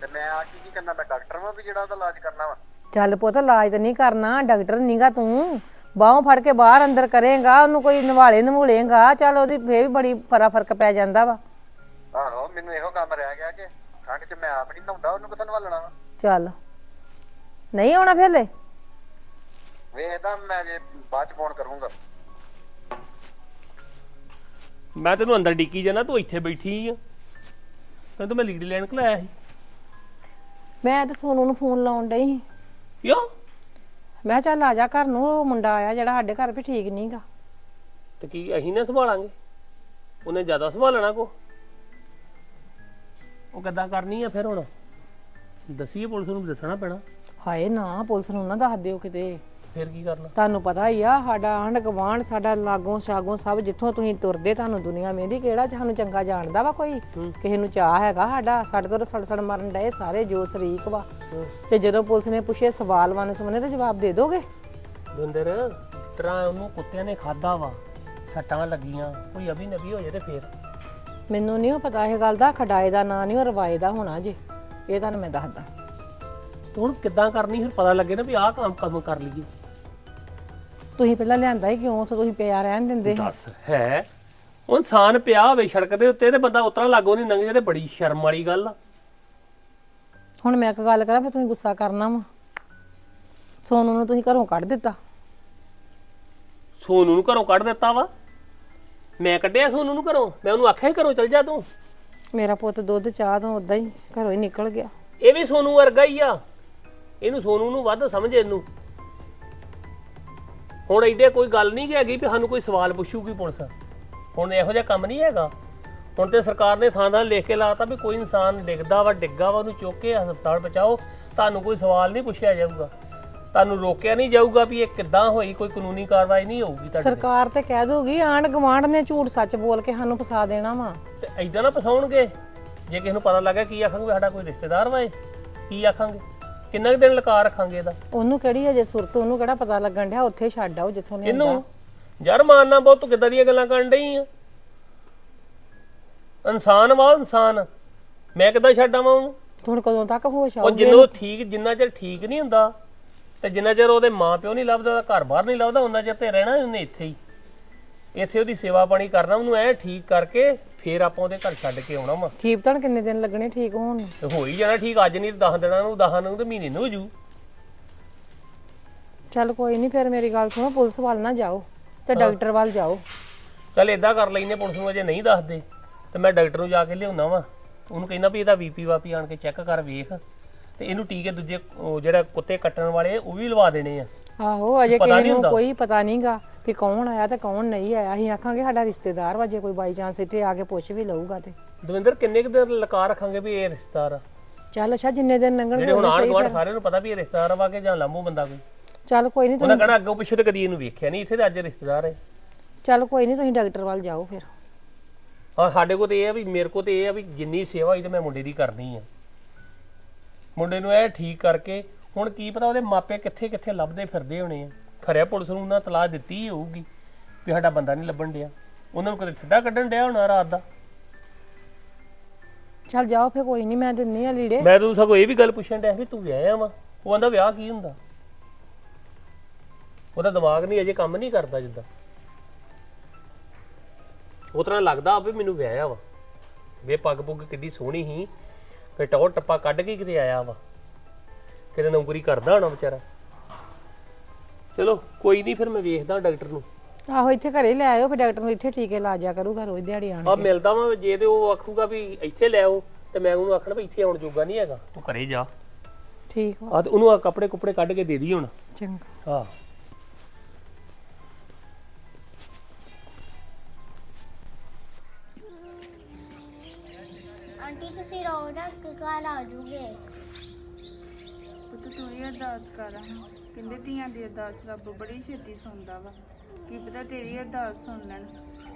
ਤੇ ਮੈਂ ਆ ਕੇ ਕੀ ਕਰਨਾ? ਮੈਂ ਡਾਕਟਰ ਵਾਂ ਵੀ ਜਿਹੜਾ ਉਹਦਾ ਇਲਾਜ ਕਰਨਾ ਵਾ। ਚੱਲ ਪੁੱਤ ਇਲਾਜ ਤਾਂ ਨਹੀਂ ਕਰਨਾ ਡਾਕਟਰ ਨਹੀਂਗਾ ਤੂੰ। ਬਾਹੋਂ ਫੜ ਕੇ ਬਾਹਰ ਅੰਦਰ ਕਰੇਗਾ ਉਹਨੂੰ ਕੋਈ ਨਵਾਲੇ ਨਵੂਲੇਗਾ ਚੱਲ ਉਹਦੀ ਫੇਰ ਵੀ ਬੜੀ ਫਰਾ ਫ਼ਰਕ ਪੈ ਜਾਂਦਾ ਵਾ। ਆਹੋ ਮੈਨੂੰ ਇਹੋ ਕੰਮ ਰਹਿ ਗਿਆ ਕਿ ਠੰਡ 'ਚ ਮੈਂ ਆਪ ਨਹੀਂ ਨਹਾਉਂਦਾ ਉਹਨੂੰ ਕਿੱਥੋਂ ਨਵਾਲਣਾ ਵਾ? ਚੱਲ। ਨਹੀਂ ਆਉਣਾ ਫਿਰ ਲੈ ਵੇਖਦਾ ਮੈਂ ਜੇ ਬਾਅਦ 'ਚ ਫੋਨ ਕਰੂੰਗਾ। ਮੈਂ ਤੈਨੂੰ ਅੰਦਰ ਡਿੱਕੀ ਜਾਣਾ ਤੂੰ ਇੱਥੇ ਬੈਠੀ ਆ। ਤਾਂ ਮੈਂ ਲੀਡ ਲੈਣ ਕਲਾਇਆ ਸੀ? ਮੈਂ ਤੇ ਸੋਨੂ ਨੂੰ ਫੋਨ ਲਾਉਣ ਡਈ ਸੀ। ਕਿਉਂ? ਮੈਂ ਕਿਹਾ ਚੱਲ ਆ ਜਾ ਘਰ ਨੂੰ ਉਹ ਮੁੰਡਾ ਆਇਆ ਜਿਹੜਾ ਸਾਡੇ ਘਰ ਵੀ ਠੀਕ ਨਹੀਂਗਾ ਤੇ ਕੀ ਅਸੀਂ ਨਾ ਸੰਭਾਲਾਂਗੇ? ਉਹਨੇ ਜ਼ਿਆਦਾ ਸੰਭਾਲਣਾ ਕੋ। ਉਹ ਕਿੱਦਾਂ ਕਰਨੀ ਆ ਫਿਰ ਹੁਣ? ਦਸੀਏ ਪੁਲਿਸ ਨੂੰ ਦੱਸਣਾ ਪੈਣਾ। ਹਾਏ ਨਾ ਪੁਲਿਸ ਨੂੰ ਨਾ ਦੱਸ ਦਿਓ ਕਿਤੇ। ਫਿਰ ਕੀ ਕਰਨਾ? ਤੁਹਾਨੂੰ ਪਤਾ ਹੀ ਆ ਸਾਡਾ ਆਂਢ ਗੁਆਂਢ ਸਾਡਾ ਲਾਗੋਂ ਛਾਗੋਂ ਸਭ ਜਿੱਥੋਂ ਤੁਸੀਂ ਤੁਰਦੇ ਤੁਹਾਨੂੰ ਦੁਨੀਆ ਮਹਿੰਦੀ ਕਿਹੜਾ ਸਾਨੂੰ ਚੰਗਾ ਜਾਣਦਾ ਵਾ ਕੋਈ? ਕਿਸੇ ਨੂੰ ਚਾਹ ਹੈਗਾ ਸਾਡਾ ਸਾਡੇ ਤੋਂ ਤਾਂ ਸੜ ਸੜ ਮਰਨ ਡਏ ਸਾਰੇ ਜੋ ਸ਼ਰੀਕ ਵਾ। ਤੇ ਜਦੋਂ ਪੁਲਿਸ ਨੇ ਪੁੱਛੇ ਸਵਾਲ ਵਨ ਸਮਨੇ ਤੇ ਜਵਾਬ ਦੇ ਦੋਗੇ? ਦੁੰਦਰ ਤੇਰਾ ਉਹਨੂੰ ਕੁੱਤਿਆਂ ਨੇ ਖਾਦਾ ਵਾ ਸੱਟਾਂ ਲੱਗੀਆਂ ਕੋਈ ਅਭੀ ਨਬੀ ਹੋ ਜਾਏ ਤੇ ਫੇਰ। ਮੈਨੂੰ ਨਹੀਂ ਪਤਾ ਇਹ ਗੱਲ ਦਾ ਖਡਾਏ ਦਾ ਨਾਂ ਨਹੀਂ ਉਹ ਰਵਾਏ ਦਾ ਹੋਣਾ ਜੇ ਇਹ ਤੁਹਾਨੂੰ ਮੈਂ ਦੱਸਦਾ। ਤੂੰ ਹੁਣ ਕਿੱਦਾਂ ਕਰਨੀ ਫਿਰ ਪਤਾ ਲੱਗੇ ਨਾ ਵੀ ਆਹ ਕੰਮ ਕੰਮ ਕਰ ਲਈਏ। ਤੁਸੀਂ ਪਹਿਲਾਂ ਲਿਆਂਦਾ ਹੀ ਕਿਉਂ? ਉੱਥੇ ਤੁਸੀਂ ਪਿਆ ਰਹਿਣ ਦਿੰਦੇ ਸੀ? ਦੱਸ ਹੈ। ਉਹ ਇਨਸਾਨ ਪਿਆ ਹੋਵੇ ਸੜਕ ਦੇ ਉੱਤੇ ਤੇ ਬੰਦਾ ਉਤਰਾ ਲੱਗੋ ਨਹੀਂ ਜਾਏ ਤੇ ਬੜੀ ਸ਼ਰਮ ਵਾਲੀ ਗੱਲ ਆ। ਹੁਣ ਮੈਂ ਇੱਕ ਗੱਲ ਕਰਾਂ ਫਿਰ ਤੁਸੀਂ ਗੁੱਸਾ ਕਰਨਾ ਵਾ। ਸੋਨੂੰ ਨੂੰ ਤੁਸੀਂ ਘਰੋਂ ਕੱਢ ਦਿੱਤਾ। ਸੋਨੂ ਨੂੰ ਘਰੋਂ ਕੱਢ ਦਿੱਤਾ ਵਾ? ਮੈਂ ਕੱਢਿਆ ਸੋਨੂ ਨੂੰ ਘਰੋਂ? ਮੈਂ ਉਹਨੂੰ ਆਖਿਆ ਸੀ ਘਰੋਂ ਚਲ ਜਾ ਤੂੰ। ਮੇਰਾ ਪੁੱਤ ਦੁੱਧ ਚਾਹ ਤੋਂ ਉਦਾਂ ਹੀ ਘਰੋਂ ਹੀ ਨਿਕਲ ਗਿਆ। ਇਹ ਵੀ ਸੋਨੂ ਵਰਗਾ ਹੀ ਆ। ਇਹਨੂੰ ਸੋਨੂ ਨੂੰ ਵੱਧ ਸਮਝ ਇਹਨੂੰ। ਹੁਣ ਐਡੇ ਕੋਈ ਗੱਲ ਨਹੀਂ ਹੈਗੀ ਵੀ ਸਾਨੂੰ ਕੋਈ ਸਵਾਲ ਪੁੱਛੂਗੀ ਪੁਲਿਸ? ਹੁਣ ਇਹੋ ਜਿਹਾ ਕੰਮ ਨਹੀਂ ਹੈਗਾ। ਹੁਣ ਤੇ ਸਰਕਾਰ ਨੇ ਥਾਂ ਥਾਂ ਲਿਖ ਕੇ ਲਾਤਾ ਵੀ ਕੋਈ ਇਨਸਾਨ ਡਿੱਗਦਾ ਵਾ ਡਿੱਗਾ ਵਾ ਉਹਨੂੰ ਚੁੱਕ ਕੇ ਹਸਪਤਾਲ ਪਹੁੰਚਾਓ। ਤੁਹਾਨੂੰ ਕੋਈ ਸਵਾਲ ਨਹੀਂ ਪੁੱਛਿਆ ਜਾਊਗਾ। ਤੁਹਾਨੂੰ ਰੋਕਿਆ ਨਹੀਂ ਜਾਊਗਾ ਵੀ ਇਹ ਕਿੱਦਾਂ ਹੋਈ ਕੋਈ ਕਾਨੂੰਨੀ ਕਾਰਵਾਈ ਨਹੀਂ ਹੋਊਗੀ ਤੁਹਾਡੇ। ਸਰਕਾਰ ਤੇ ਕਹਿ ਦੋਗੀ ਆਂਢ ਗਵਾਂਢ ਨੇ ਝੂਠ ਸੱਚ ਬੋਲ ਕੇ ਸਾਨੂੰ ਫਸਾ ਦੇਣਾ ਵਾ। ਤੇ ਐਦਾਂ ਨਾ ਫਸਾਉਣਗੇ। ਜੇ ਕਿਸੇ ਨੂੰ ਪਤਾ ਲੱਗਾ ਕੀ ਆਖਾਂਗੇ ਸਾਡਾ ਕੋਈ ਰਿਸ਼ਤੇਦਾਰ ਵਾ ਇਹ ਕੀ ਆਖਾਂਗੇ ਕਿੰਨਾ ਕੁ ਦਿਨ ਲਕਾ ਰੱਖਾਂਗੇ ਇਹਦਾ? ਉਹਨੂੰ ਕਿਹੜੀ ਅਜੇ ਸੁਰਤ ਉਹਨੂੰ ਕਿਹੜਾ ਪਤਾ ਲੱਗਣ ਡਿਆ? ਉੱਥੇ ਛੱਡ ਆਓ ਜਿੱਥੋਂ ਨੇ ਇਹਨੂੰ ਯਾਰ ਮਾਨਣਾ ਬਹੁਤ ਤੂੰ ਕਿੱਦਾਂ ਦੀਆਂ ਗੱਲਾਂ ਕਰਨ ਡਈ ਆ? ਇਨਸਾਨ ਵਾ ਇਨਸਾਨ। ਮੈਂ ਕਿੱਦਾਂ ਛੱਡਾਂ ਵਾ ਉਹਨੂੰ? ਹੁਣ ਕਦੋਂ ਤੱਕ ਹੋਸ਼ ਉਹ ਆਉਗੀ ਜਿੰਨੋਂ ਠੀਕ ਜਿੰਨਾ ਚਿਰ ਠੀਕ ਨਹੀਂ ਹੁੰਦਾ ਤੇ ਜਿੰਨਾ ਚਿਰ ਉਹਦੇ ਮਾਂ ਪਿਓ ਨਹੀਂ ਲੱਭਦਾ ਉਹਦਾ ਘਰ ਬਾਹਰ ਨਹੀਂ ਲੱਭਦਾ ਉਹਨਾਂ ਚਿਰ ਤੇ ਰਹਿਣਾ ਉਹਨੇ ਇੱਥੇ ਹੀ। ਇੱਥੇ ਉਹਦੀ ਸੇਵਾ ਪਾਣੀ ਕਰਨਾ ਉਹਨੂੰ ਐ ਠੀਕ ਕਰਕੇ ਫੇਰ ਆਪਾਂ ਉਹਦੇ ਘਰ ਛੱਡ ਕੇ ਆਉਣਾ ਵਾ। ਠੀਕ ਤਾਂ ਕਿੰਨੇ ਦਿਨ ਲੱਗਣੇ ਠੀਕ ਹੋਣ? ਨੂੰ ਤੇ ਹੋ ਹੀ ਜਾਣਾ ਠੀਕ ਅੱਜ ਨਹੀਂ 10 ਦਿਨਾਂ ਨੂੰ 10 ਨੂੰ ਤੇ ਮਹੀਨੇ ਨੂੰ ਹੋ ਜੂ। ਚੱਲ ਕੋਈ ਨਹੀਂ ਫਿਰ ਮੇਰੀ ਗੱਲ ਸੁਣੋ ਪੁਲਿਸ ਵੱਲ ਨਾ ਜਾਓ ਤੇ ਡਾਕਟਰ ਵੱਲ ਜਾਓ। ਚੱਲ ਏਦਾਂ ਕਰ ਲੈਨੇ ਪੁਲਿਸ ਨੂੰ ਅਜੇ ਨਹੀਂ ਦੱਸਦੇ ਤੇ ਮੈਂ ਡਾਕਟਰ ਨੂੰ ਜਾ ਕੇ ਲਿਆਉਣਾ ਵਾ। ਉਹਨੂੰ ਕਹਿੰਦਾ ਵੀ ਇਹਦਾ ਬੀਪੀ ਵਾਪੀ ਆਣ ਕੇ ਚੈੱਕ ਕਰ ਵੇਖ ਤੇ ਇਹਨੂੰ ਟੀਕੇ ਦੂਜੇ ਉਹ ਜਿਹੜਾ ਕੁੱਤੇ ਕੱਟਣ ਵਾਲੇ ਉਹ ਵੀ ਲਵਾ ਦੇਣੇ ਆ। ਆਹੋ ਅਜੇ ਪਤਾ ਕਿਸੇ ਨਹੀਂ ਨੂੰ ਹੁੰਦਾ। ਕੋਈ ਪਤਾ ਨਹੀਂਗਾ ਵੀ ਕੌਣ ਆਇਆ ਤੇ ਕੌਣ ਨਹੀਂ ਆਇਆ? ਅਸੀਂ ਆਖਾਂਗੇ ਸਾਡਾ ਰਿਸ਼ਤੇਦਾਰ ਵਾ ਜੇ ਕੋਈ ਬਾਈ ਚਾਂਸ ਇੱਥੇ ਆ ਕੇ ਪੁੱਛ ਵੀ ਲਊਗਾ ਤੇ। ਦਵਿੰਦਰ ਕਿੰਨੇ ਕੁ ਦਿਨ ਲਕਾ ਰੱਖਾਂਗੇ ਵੀ ਇਹ ਰਿਸ਼ਤੇਦਾਰ ਆ? ਚੱਲ ਅੱਛਾ ਜਿੰਨੇ ਦਿਨ ਲੰਘਣਗੇ ਜਿਹੜੇ ਹੁਣ ਆਣ ਸਹੀ ਫਿਰ। ਸਾਰਿਆਂ ਨੂੰ ਪਤਾ ਵੀ ਇਹ ਰਿਸ਼ਤੇਦਾਰ ਵਾ ਕਿ ਜਾਂ ਲਾਮੂ ਬੰਦਾ ਕੋਈ? ਚੱਲ ਕੋਈ ਨਹੀਂ ਉਹਨਾਂ ਤੁਸੀਂ ਕਹਣਾ ਅੱਗੋਂ ਪਿੱਛੋਂ ਤੇ ਕਦੀ ਇਹਨੂੰ ਵੇਖਿਆ ਨਹੀਂ ਇੱਥੇ ਤੇ ਅੱਜ ਰਿਸ਼ਤੇਦਾਰ ਹੈ। ਚੱਲ ਕੋਈ ਨਹੀਂ ਤੁਸੀਂ ਡਾਕਟਰ ਵੱਲ ਜਾਓ ਫਿਰ। ਹਾਂ ਸਾਡੇ ਕੋਲ ਤੇ ਇਹ ਆ ਵੀ ਮੇਰੇ ਕੋਲ ਤੇ ਇਹ ਆ ਵੀ ਜਿੰਨੀ ਸੇਵਾ ਹੋਈ ਤੇ ਮੈਂ ਮੁੰਡੇ ਦੀ ਕਰਨੀ ਆ। ਮੁੰਡੇ ਨੂੰ ਇਹ ਠੀਕ ਕਰਕੇ ਹੁਣ ਕੀ ਪਤਾ ਉਹਦੇ ਮਾਪੇ ਕਿੱਥੇ ਕਿੱਥੇ ਲੱਭਦੇ ਫਿਰਦੇ ਹੋਣੇ ਆ। ਖਰਿਆ ਪੁਲਿਸ ਨੂੰ ਉਹਨਾਂ ਤਲਾਹ ਦਿੱਤੀ ਹੀ ਹੋਊਗੀ ਵੀ ਸਾਡਾ ਬੰਦਾ ਨਹੀਂ ਲੱਭਣ ਡਿਆ। ਉਹਨਾਂ ਨੂੰ ਕਦੇ ਠੱਡਾ ਕੱਢਣ ਡਿਆ ਹੋਣਾ ਰਾਤ ਦਾ? ਚੱਲ ਜਾਓ ਫਿਰ ਕੋਈ ਨਹੀਂ ਮੈਂ ਦਿੰਨੀ ਆ ਲੀੜੇ। ਮੈਂ ਤੈਨੂੰ ਸਗੋਂ ਇਹ ਵੀ ਗੱਲ ਪੁੱਛਣ ਡਿਆ ਵੀ ਤੂੰ ਵਿਆਹਿਆ ਵਾ? ਉਹ ਆਂਦਾ ਵਿਆਹ ਕੀ ਹੁੰਦਾ? ਉਹਦਾ ਦਿਮਾਗ ਨਹੀਂ ਅਜੇ ਕੰਮ ਨਹੀਂ ਕਰਦਾ ਜਿੱਦਾਂ। ਉਹ ਤਰ੍ਹਾਂ ਲੱਗਦਾ ਵੀ ਮੈਨੂੰ ਵਿਆਹਿਆ ਵਾ। ਵੇ ਪੱਗ ਪੁੱਗ ਕਿੱਡੀ ਸੋਹਣੀ ਸੀ ਤੇ ਟੌਰ ਟੱਪਾ ਕੱਢ ਕੇ ਕਿਤੇ ਆਇਆ ਵਾ। ਕਿਤੇ ਨੌਕਰੀ ਕਰਦਾ ਹੋਣਾ ਵਿਚਾਰਾ। ਚਲੋ ਕੋਈ ਨਹੀਂ ਫਿਰ ਮੈਂ ਵੇਖਦਾ ਡਾਕਟਰ ਨੂੰ। ਆਹੋ ਇੱਥੇ ਘਰੇ ਲੈ ਆਇਓ ਫਿਰ ਡਾਕਟਰ ਨੂੰ ਇੱਥੇ ਟੀਕੇ ਲਾ ਜਾ ਕਰੂਗਾ ਰੋਜ਼ ਦਿਹਾੜੀ ਆਣ ਆ ਮਿਲਦਾ ਵਾ ਜੇ ਤੇ ਉਹ ਆਖੂਗਾ ਵੀ ਇੱਥੇ ਲੈ ਆਓ ਤੇ ਮੈਂ ਉਹਨੂੰ ਆਖਣਾ ਵੀ ਇੱਥੇ ਆਉਣ ਜੋਗਾ ਨਹੀਂ ਹੈਗਾ। ਤੂੰ ਘਰੇ ਜਾ। ਠੀਕ ਵਾ। ਆ ਤੇ ਉਹਨੂੰ ਆ ਕੱਪੜੇ ਕੁਪੜੇ ਕੱਢ ਕੇ ਦੇ ਦੀ ਹੁਣ। ਚੰਗਾ। ਹਾਂ। ਆਂਟੀ ਤੁਸੀਂ ਨਾ ਕਿ ਘਰ ਆ ਜੂਗੇ। ਪੁੱਤ ਤੂੰ ਹੀ ਅਰਦਾਸ ਕਰ। ਹਾਂ ਕਹਿੰਦੇ ਧੀਆਂ ਦੀ ਅਰਦਾਸ ਰੱਬ ਬੜੀ ਛੇਤੀ ਸੁਣਦਾ ਵਾ। ਕੀ ਪਤਾ ਤੇਰੀ ਅਰਦਾਸ ਸੁਣ ਲੈਣ।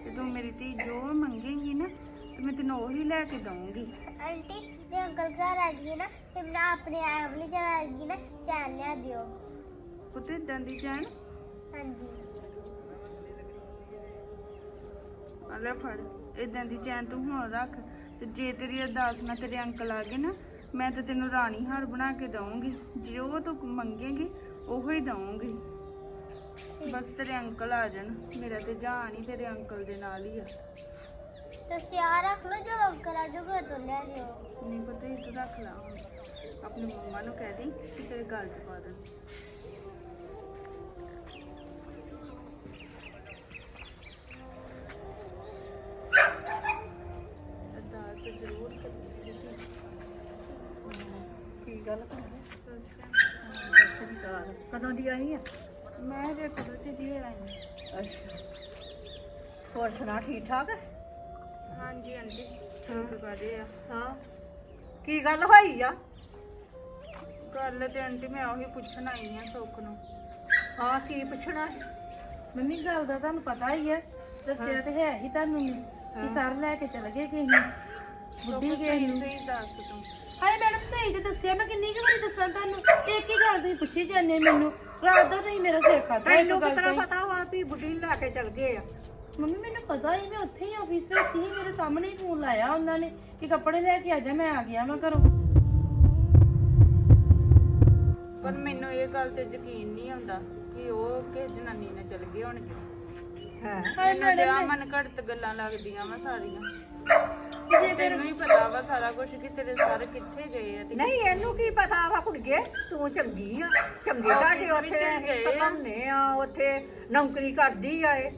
ਤੇ ਤੂੰ ਮੇਰੀ ਧੀ ਜੋ ਮੰਗੇਂਗੀ ਨਾ ਤੇ ਮੈਂ ਤੈਨੂੰ ਉਹੀ ਲੈ ਕੇ ਦਊਂਗੀ। ਆਂਟੀ ਜੇ ਅੰਕਲ ਘਰ ਆ ਗਈ ਨਾ ਤੇ ਮੈਂ ਆਪਣੇ ਆਪ ਲਈ ਜਗ੍ਹਾ ਆ ਗਈ ਨਾ ਚੈਨ ਲਿਆ ਦਿਓ। ਪੁੱਤ ਇਦਾਂ ਦੀ ਚੈਨ? ਹਾਂਜੀ। ਆ ਲੈ ਫੜ ਇਦਾਂ ਦੀ ਚੈਨ ਤੂੰ ਹੁਣ ਰੱਖ। ਤੇ ਜੇ ਤੇਰੀ ਅਰਦਾਸ ਨਾਲ ਤੇਰੇ ਅੰਕਲ ਆ ਗਏ ਨਾ ਮੈਂ ਤੇ ਤੈਨੂੰ ਰਾਣੀ ਹਾਰ ਬਣਾ ਕੇ ਦਊਂਗੀ। ਜੋ ਤੂੰ ਮੰਗੇਂਗੀ ਉਹੋ ਹੀ ਦਊਂਗੀ। ਬਸ ਤੇਰੇ ਅੰਕਲ ਆ ਜਾਣ। ਮੇਰਾ ਤੇ ਜਾਨ ਹੀ ਤੇਰੇ ਅੰਕਲ ਦੇ ਨਾਲ ਹੀ ਆ। ਤੁਸੀਂ ਆ ਰੱਖ ਲਓ ਜਦੋਂ ਅੰਕਲ ਆ ਜੂਗੇ ਉਦੋਂ ਲੈ ਲਿਓ। ਨਹੀਂ ਪਤਾ ਇਹ ਤੂੰ ਰੱਖ ਲਾ ਹੁਣ। ਆਪਣੀ ਮੰਮਾ ਨੂੰ ਕਹਿ ਦੇ ਕਿ ਤੇਰੇ ਗੱਲ 'ਚ ਪਾ ਦੇਣ ਕਦੋਂ ਦੀ ਆਈ ਆ ਮੈਂ ਜੇ ਅੱਛਾ। ਹੋਰ ਸੁਣਾ ਠੀਕ ਠਾਕ? ਹਾਂਜੀ ਆਂਟੀ। ਠੀਕ ਕਰੇ ਆ ਹਾਂ। ਕੀ ਗੱਲ ਹੋਈ ਆ? ਗੱਲ ਤੇ ਆਂਟੀ ਮੈਂ ਉਹੀ ਪੁੱਛਣ ਆਈ ਆ ਸੁੱਖ ਨੂੰ। ਹਾਂ ਕੀ ਪੁੱਛਣਾ ਮੰਮੀ ਗੱਲ ਦਾ ਤੁਹਾਨੂੰ ਪਤਾ ਹੀ ਹੈ ਦੱਸਿਆ ਤੇ ਹੈ ਹੀ ਤੁਹਾਨੂੰ ਕਿ ਸਰ ਲੈ ਕੇ ਚਲੇ ਗਏ ਕਿਸੇ ਨੂੰ। ਬੁੱਢੀ ਗਏ ਨੂੰ। ਸਹੀ ਦੱਸ ਤੂੰ। ਹਾਏ ਮੈਡਮ ਸਹੀ ਤੇ ਦੱਸਿਆ ਮੈਂ ਕਿੰਨੀ ਕੁ ਵਾਰੀ ਦੱਸਾਂ ਤੁਹਾਨੂੰ? ਇੱਕ ਹੀ ਗੱਲ ਤੁਸੀਂ ਪੁੱਛੀ ਜਾਂਦੇ ਮੈਨੂੰ। ਰਾਤ ਦਾ ਤੁਸੀਂ ਮੇਰਾ ਸਿਰ ਖਾਦਾ ਇੱਕ ਤੈਨੂੰ ਗੱਲ ਕਿਤਨਾ ਤੋਂ। ਪਤਾ ਵਾ ਵੀ ਬੁੱਢੀ ਨੂੰ ਲੈ ਕੇ ਚਲ ਗਏ ਆ? ਮੰਮੀ ਮੈਨੂੰ ਪਤਾ ਹੀ ਮੈਂ ਉੱਥੇ ਹੀ ਆਫਿਸ ਵਿੱਚ ਹੀ ਮੇਰੇ ਸਾਹਮਣੇ ਹੀ ਫੋਨ ਲਾਇਆ ਉਹਨਾਂ ਨੇ ਕਿ ਕੱਪੜੇ ਲੈ ਕੇ ਆ ਜਾ ਮੈਂ ਆ ਗਿਆ ਮੈਂ ਘਰੋਂ। ਪਰ ਮੈਨੂੰ ਇਹ ਗੱਲ ਤੇ ਯਕੀਨ ਨਹੀਂ ਆਉਂਦਾ ਕਿ ਉਹ ਕਿ ਜਨਾਨੀ ਨਾਲ ਚਲ ਗਏ ਹੋਣਗੇ। ਹੈ। ਮੈਨੂੰ ਤੇ ਆ ਮਨ ਘੜਤ ਗੱਲਾਂ ਲੱਗਦੀਆਂ ਵਾ ਸਾਰੀਆਂ। ਤੈਨੂੰ ਹੀ ਪਤਾ ਵਾ ਸਾਰਾ ਕੁਝ ਕਿ ਤੇਰੇ ਸਰ ਕਿੱਥੇ ਗਏ ਆ ਤੇ ਨਹੀਂ ਇਹਨੂੰ ਕੀ ਪਤਾ ਵਾ ਕੁੜੀਏ ਤੂੰ ਚੰਗੀ ਆ। ਚੰਗੀ ਤੁਹਾਡੇ ਉੱਥੇ ਪਕਾਉਨੇ ਆ। ਉੱਥੇ ਨੌਕਰੀ ਕਰਦੀ ਆ ਇਹ।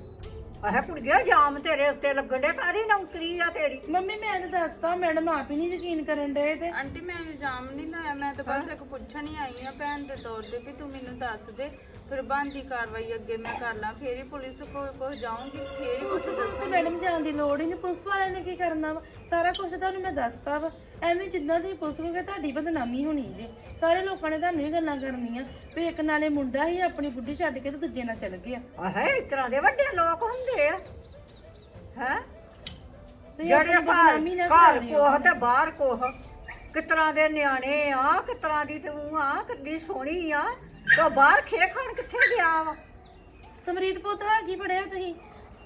ਆਹ ਕੁੜੀਏ ਜਾਮ ਤੇਰੇ ਉੱਤੇ ਲੱਗਣ ਦੇ ਕਾਦੀ ਨੌਕਰੀ ਆ ਤੇਰੀ? ਮੰਮੀ ਮੈਂ ਤਾਂ ਦੱਸਤਾ ਮੈਡਮ ਆਪ ਹੀ ਨਹੀਂ ਯਕੀਨ ਕਰਨ ਡਏ ਤੇ। ਆਂਟੀ ਮੈਂ ਇਲਜ਼ਾਮ ਨਹੀਂ ਲਾਇਆ ਮੈਂ ਤਾਂ ਬਸ ਇੱਕ ਪੁੱਛਣ ਹੀ ਆਈ ਆ ਭੈਣ ਦੇ ਤੌਰ ਤੇ ਵੀ ਤੂੰ ਮੈਨੂੰ ਦੱਸ ਦੇ ਫਿਰ ਬਣਦੀ ਕਾਰਵਾਈ ਅੱਗੇ ਮੈਂ ਕਰ ਲਾਂ ਫੇਰ ਹੀ ਪੁਲਿਸ ਕੋਲ ਕੋਲ ਜਾਊਂਗੀ ਫੇਰ ਹੀ ਕੁਛ ਤੇ ਮੈਡਮ ਜਾਣ ਦੀ ਲੋੜ ਹੀ ਨਹੀਂ ਪੁਲਿਸ ਵਾਲਿਆਂ ਨੇ ਕੀ ਕਰਨਾ ਵਾ? ਸਾਰਾ ਕੁਝ ਤੁਹਾਨੂੰ ਮੈਂ ਦੱਸਤਾ ਵਾ। ਐਵੇਂ ਜਿੱਦਾਂ ਦੀ ਪੁਲਿਸ ਕੋਲ ਤੁਹਾਡੀ ਬਦਨਾਮੀ ਹੋਣੀ ਜੇ। ਸਾਰੇ ਲੋਕਾਂ ਨੇ ਤੁਹਾਨੂੰ ਹੀ ਗੱਲਾਂ ਕਰਨੀਆਂ ਵੀ ਇੱਕ ਨਾਲੇ ਮੁੰਡਾ ਹੀ ਆਪਣੀ ਬੁੱਢੀ ਛੱਡ ਕੇ ਤੇ ਦੂਜੇ ਨਾਲ ਚੱਲ ਗਿਆ। ਆਹ ਇਸ ਤਰ੍ਹਾਂ ਦੇ ਵੱਡੇ ਲੋਕ ਹੁੰਦੇ ਆ। ਹੈ? ਤੁਸੀਂ ਜਿਹੜੇ ਆਪਣੀ ਘਰ ਬਦਨਾਮੀ ਨਾ ਘਰ ਕਰਿਓ। ਕੋਹ ਤੇ ਬਾਹਰ ਕੋਹ ਕਿਸ ਤਰ੍ਹਾਂ ਦੇ ਨਿਆਣੇ ਆ ਕਿਸ ਤਰ੍ਹਾਂ ਦੀ ਤੂੰ ਆ ਕਿੱਡੀ ਸੋਹਣੀ ਆ। ਤੇ ਬਾਹਰ ਖੇ ਖਾਣ ਕਿੱਥੇ ਗਿਆ ਵਾ? ਸਮਰੀਤ ਪੁੱਤ ਹਾਂ ਕੀ ਫੜਿਆ ਤੁਸੀਂ?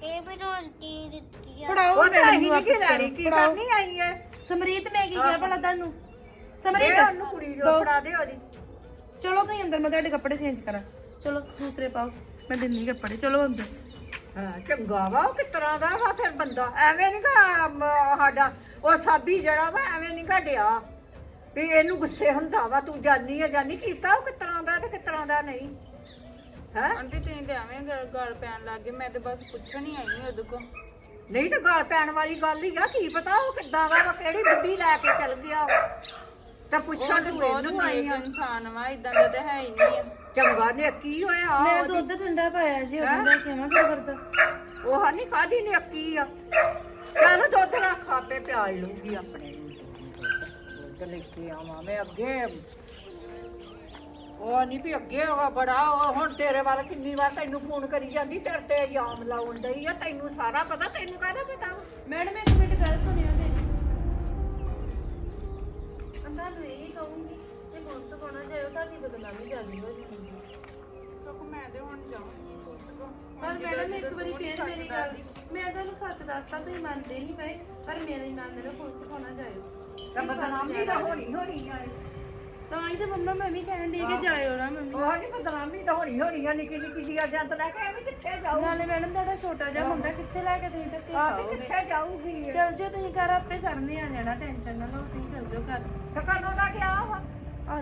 ਇਹ ਬਣਾਉਂਦੀ ਦਿੱਤੀ ਆ। ਫੜਾਓ ਉਹ ਤਾਂ ਮੈਡਮ ਅਸੀਂ ਨੂੰ ਨਹੀਂ ਕਿ ਵਾਪਸ ਕੀ ਫੜਾਓ। ਕਰਨੀ ਆਈ ਹੈ ਸਮਰੀਤ ਮੈਂ ਕੀ ਕਿਹਾ ਭਲਾ ਤੁਹਾਨੂੰ? ਸਮਰੀਤ ਉਹਨੂੰ ਕੁੜੀ ਜੋ ਫੜਾ ਦੇ ਉਹਦੀ। ਚਲੋ ਤੁਸੀਂ ਅੰਦਰ ਮੈਂ ਤੁਹਾਡੇ ਕੱਪੜੇ ਚੇਂਜ ਕਰਾਂ। ਚਲੋ ਦੂਸਰੇ ਪਾਓ। ਮੈਂ ਦਿੰਨੀ ਕੱਪੜੇ ਚਲੋ ਅੰਦਰ। ਹਾਂ ਚੰਗਾ ਵਾ ਉਹ ਕਿਸ ਤਰ੍ਹਾਂ ਦਾ ਵਾ ਫਿਰ ਬੰਦਾ? ਐਵੇਂ ਨਹੀਂ ਗਾ ਸਾਡਾ ਉਹ ਸਾਬੀ ਜਿਹੜਾ ਵਾ ਐਵੇਂ ਨਹੀਂ ਘਟਿਆ ਵੀ ਇਹਨੂੰ ਗੁੱਸੇ ਹੁੰਦਾ ਵਾ ਤੂੰ ਜਾਨੀ ਆ ਜਾਨੀ ਕੀਤਾ ਉਹ ਕਿਸ ਤਰ੍ਹਾਂ ਦਾ ਤੇ ਕਿਸ ਤਰ੍ਹਾਂ ਦਾ ਨਹੀਂ? ਹੈ? ਆਂਟੀ ਤੁਸੀਂ ਤੇ ਐਵੇਂ ਗੱਲ- ਗੱਲ ਪੈਣ ਲੱਗ ਗਏ ਮੈਂ ਤੇ ਬਸ ਪੁੱਛਣ ਹੀ ਆਈ ਉਹਦੇ ਕੋਲ। ਨਹੀਂ ਤਾਂ ਗਾਲ ਪੈਣ ਵਾਲੀ ਗੱਲ ਹੀ ਆ ਕੀ ਪਤਾ ਉਹ ਕਿੱਦਾਂ ਦਾ ਵਾ ਕਿਹੜੀ ਬੁੱਢੀ ਲੈ ਕੇ ਚੱਲ ਗਿਆ ਵਾ। ਤਾਂ ਉਹ ਪੁੱਛਾਂ ਤੇ ਤੂੰ ਬਹੁਤ ਇਹਨੂੰ ਆਈ ਨੇਕ ਆ। ਇਨਸਾਨ ਵਾ ਇਦਾਂ ਦਾ ਤਾਂ ਹੈ ਹੀ ਨਹੀਂ ਆ। ਚੰਗਾ ਨੇ ਕੀ ਹੋਇਆ ਮੈਂ ਉਹਦੀ- ਦੁੱਧ ਠੰਡਾ ਪਾਇਆ ਜੀ ਉਹਦਾ ਲੈ ਕੇ ਆਵਾਂ ਕੀ ਕਰਦਾ? ਉਹ ਨਹੀਂ ਖਾਦੀ ਨੇ ਕੀ ਆ। ਚੱਲ ਦੁੱਧ ਰੱਖ ਆਪੇ ਪਿਆਲ ਲੂਗੀ ਆਪਣੇ। ਦੁੱਧ ਲੈ ਕੇ ਆਵਾਂ ਮੈਂ ਅੱਗੇ। ਉਹ ਨਹੀਂ ਵੀ ਅੱਗੇ ਹੋਗਾ ਬੜਾ ਉਹ ਹੁਣ ਤੇਰੇ ਵੱਲ ਕਿੰਨੀ ਵਾਰ ਤੈਨੂੰ ਫੋਨ ਕਰੀ ਜਾਂਦੀ ਤੇਰੇ ਤੇ ਇਲਜ਼ਾਮ ਲਾਉਣ ਡਈ ਆ ਤੈਨੂੰ ਸਾਰਾ ਪਤਾ ਤੈਨੂੰ ਕਾਹਦਾ ਪਤਾ? ਮੈਡਮ ਇੱਕ ਮਿੰਟ ਗੱਲ ਸੁਣਿਓ ਤੇ ਅੰਦਾ ਨੂੰ ਇਹ ਕਹੂੰਗੀ ਕਿ ਪੁਲਿਸ ਕੋਲ ਨਾ ਜਾਇਓ ਤੁਹਾਡੀ ਬਦਨਾਮੀ ਜ਼ਿਆਦਾ ਹੋ ਜਾਊਗੀ ਸੋ ਮੈਂ ਤੇ ਹੁਣ ਜਾਊਂਗੀ ਪੁਲਿਸ ਕੋਲ। ਪਰ ਮੈਡਮ ਇੱਕ ਵਾਰੀ ਫੇਰ ਮੇਰੀ ਗੱਲ ਮੈਂ ਤੁਹਾਨੂੰ ਸੱਚ ਦੱਸਤਾ ਤੁਸੀਂ ਮੰਨਦੇ ਨਹੀਂ ਪਏ ਪਰ ਮੇਰੇ ਮੰਨਦੇ ਨੇ ਪੁਲਿਸ ਕੋਲ ਨਾ ਜਾਇਓ। ਤਾਂ ਬਦਨਾਮੀ ਤਾਂ ਹੋਣੀ ਹੋਣੀ ਆ ਤਾਂ ਹੀ ਤੇ ਮੰਮਾ ਮੈਂ ਵੀ ਕਹਿਣ ਦੀ ਕਿ ਜਾਇਓ ਨਾ ਮੰਮੀ ਉਹ ਨਹੀਂ ਬਦਨਾਮੀ ਤਾਂ ਹੋਣੀ ਹੋਣੀ ਆ ਨਿੱਕੀ ਨਿੱਕੀ ਜੀ ਜੰਤ ਲੈ ਕੇ ਐਵੇਂ ਕਿੱਥੇ ਜਾਊ? ਨਾਲੇ ਮੈਡਮ ਤੁਹਾਡਾ ਛੋਟਾ ਜਿਹਾ ਮੁੰਡਾ ਕਿੱਥੇ ਲੈ ਕੇ ਤੁਸੀਂ ਧੱਕੇ ਆਹ ਤੇ ਖਾਓਗੇ? ਕਿੱਥੇ ਜਾਊਗੀ ਚਲ ਜੋ ਤੁਸੀਂ ਘਰ ਆਪੇ ਸਰਨੇ ਆ ਜਾਣਾ ਟੈਨਸ਼ਨ ਨਾ ਲਓ ਤੁਸੀਂ ਚਲ ਜਾਓ ਘਰ। ਟਕਾਨੋਂ ਦਾ ਗਿਆ ਵਾ ਆ।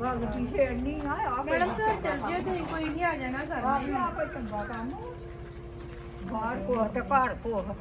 ਗੱਲ ਕੀ ਛੇੜਨੀ ਆ ਆ ਕੋਈ ਮੈਡਮ ਚਲ ਚਲ ਜਿਓ ਤੁਸੀਂ ਕੋਈ ਨਹੀਂ ਆ ਜਾਣਾ ਆ ਸਰਨੇ ਆ। ਕੋਈ ਚੰਗਾ ਕੰਮ। ਬਾਹਰ ਕੋਹ ਤੇ ਘਰ ਕੋਹ।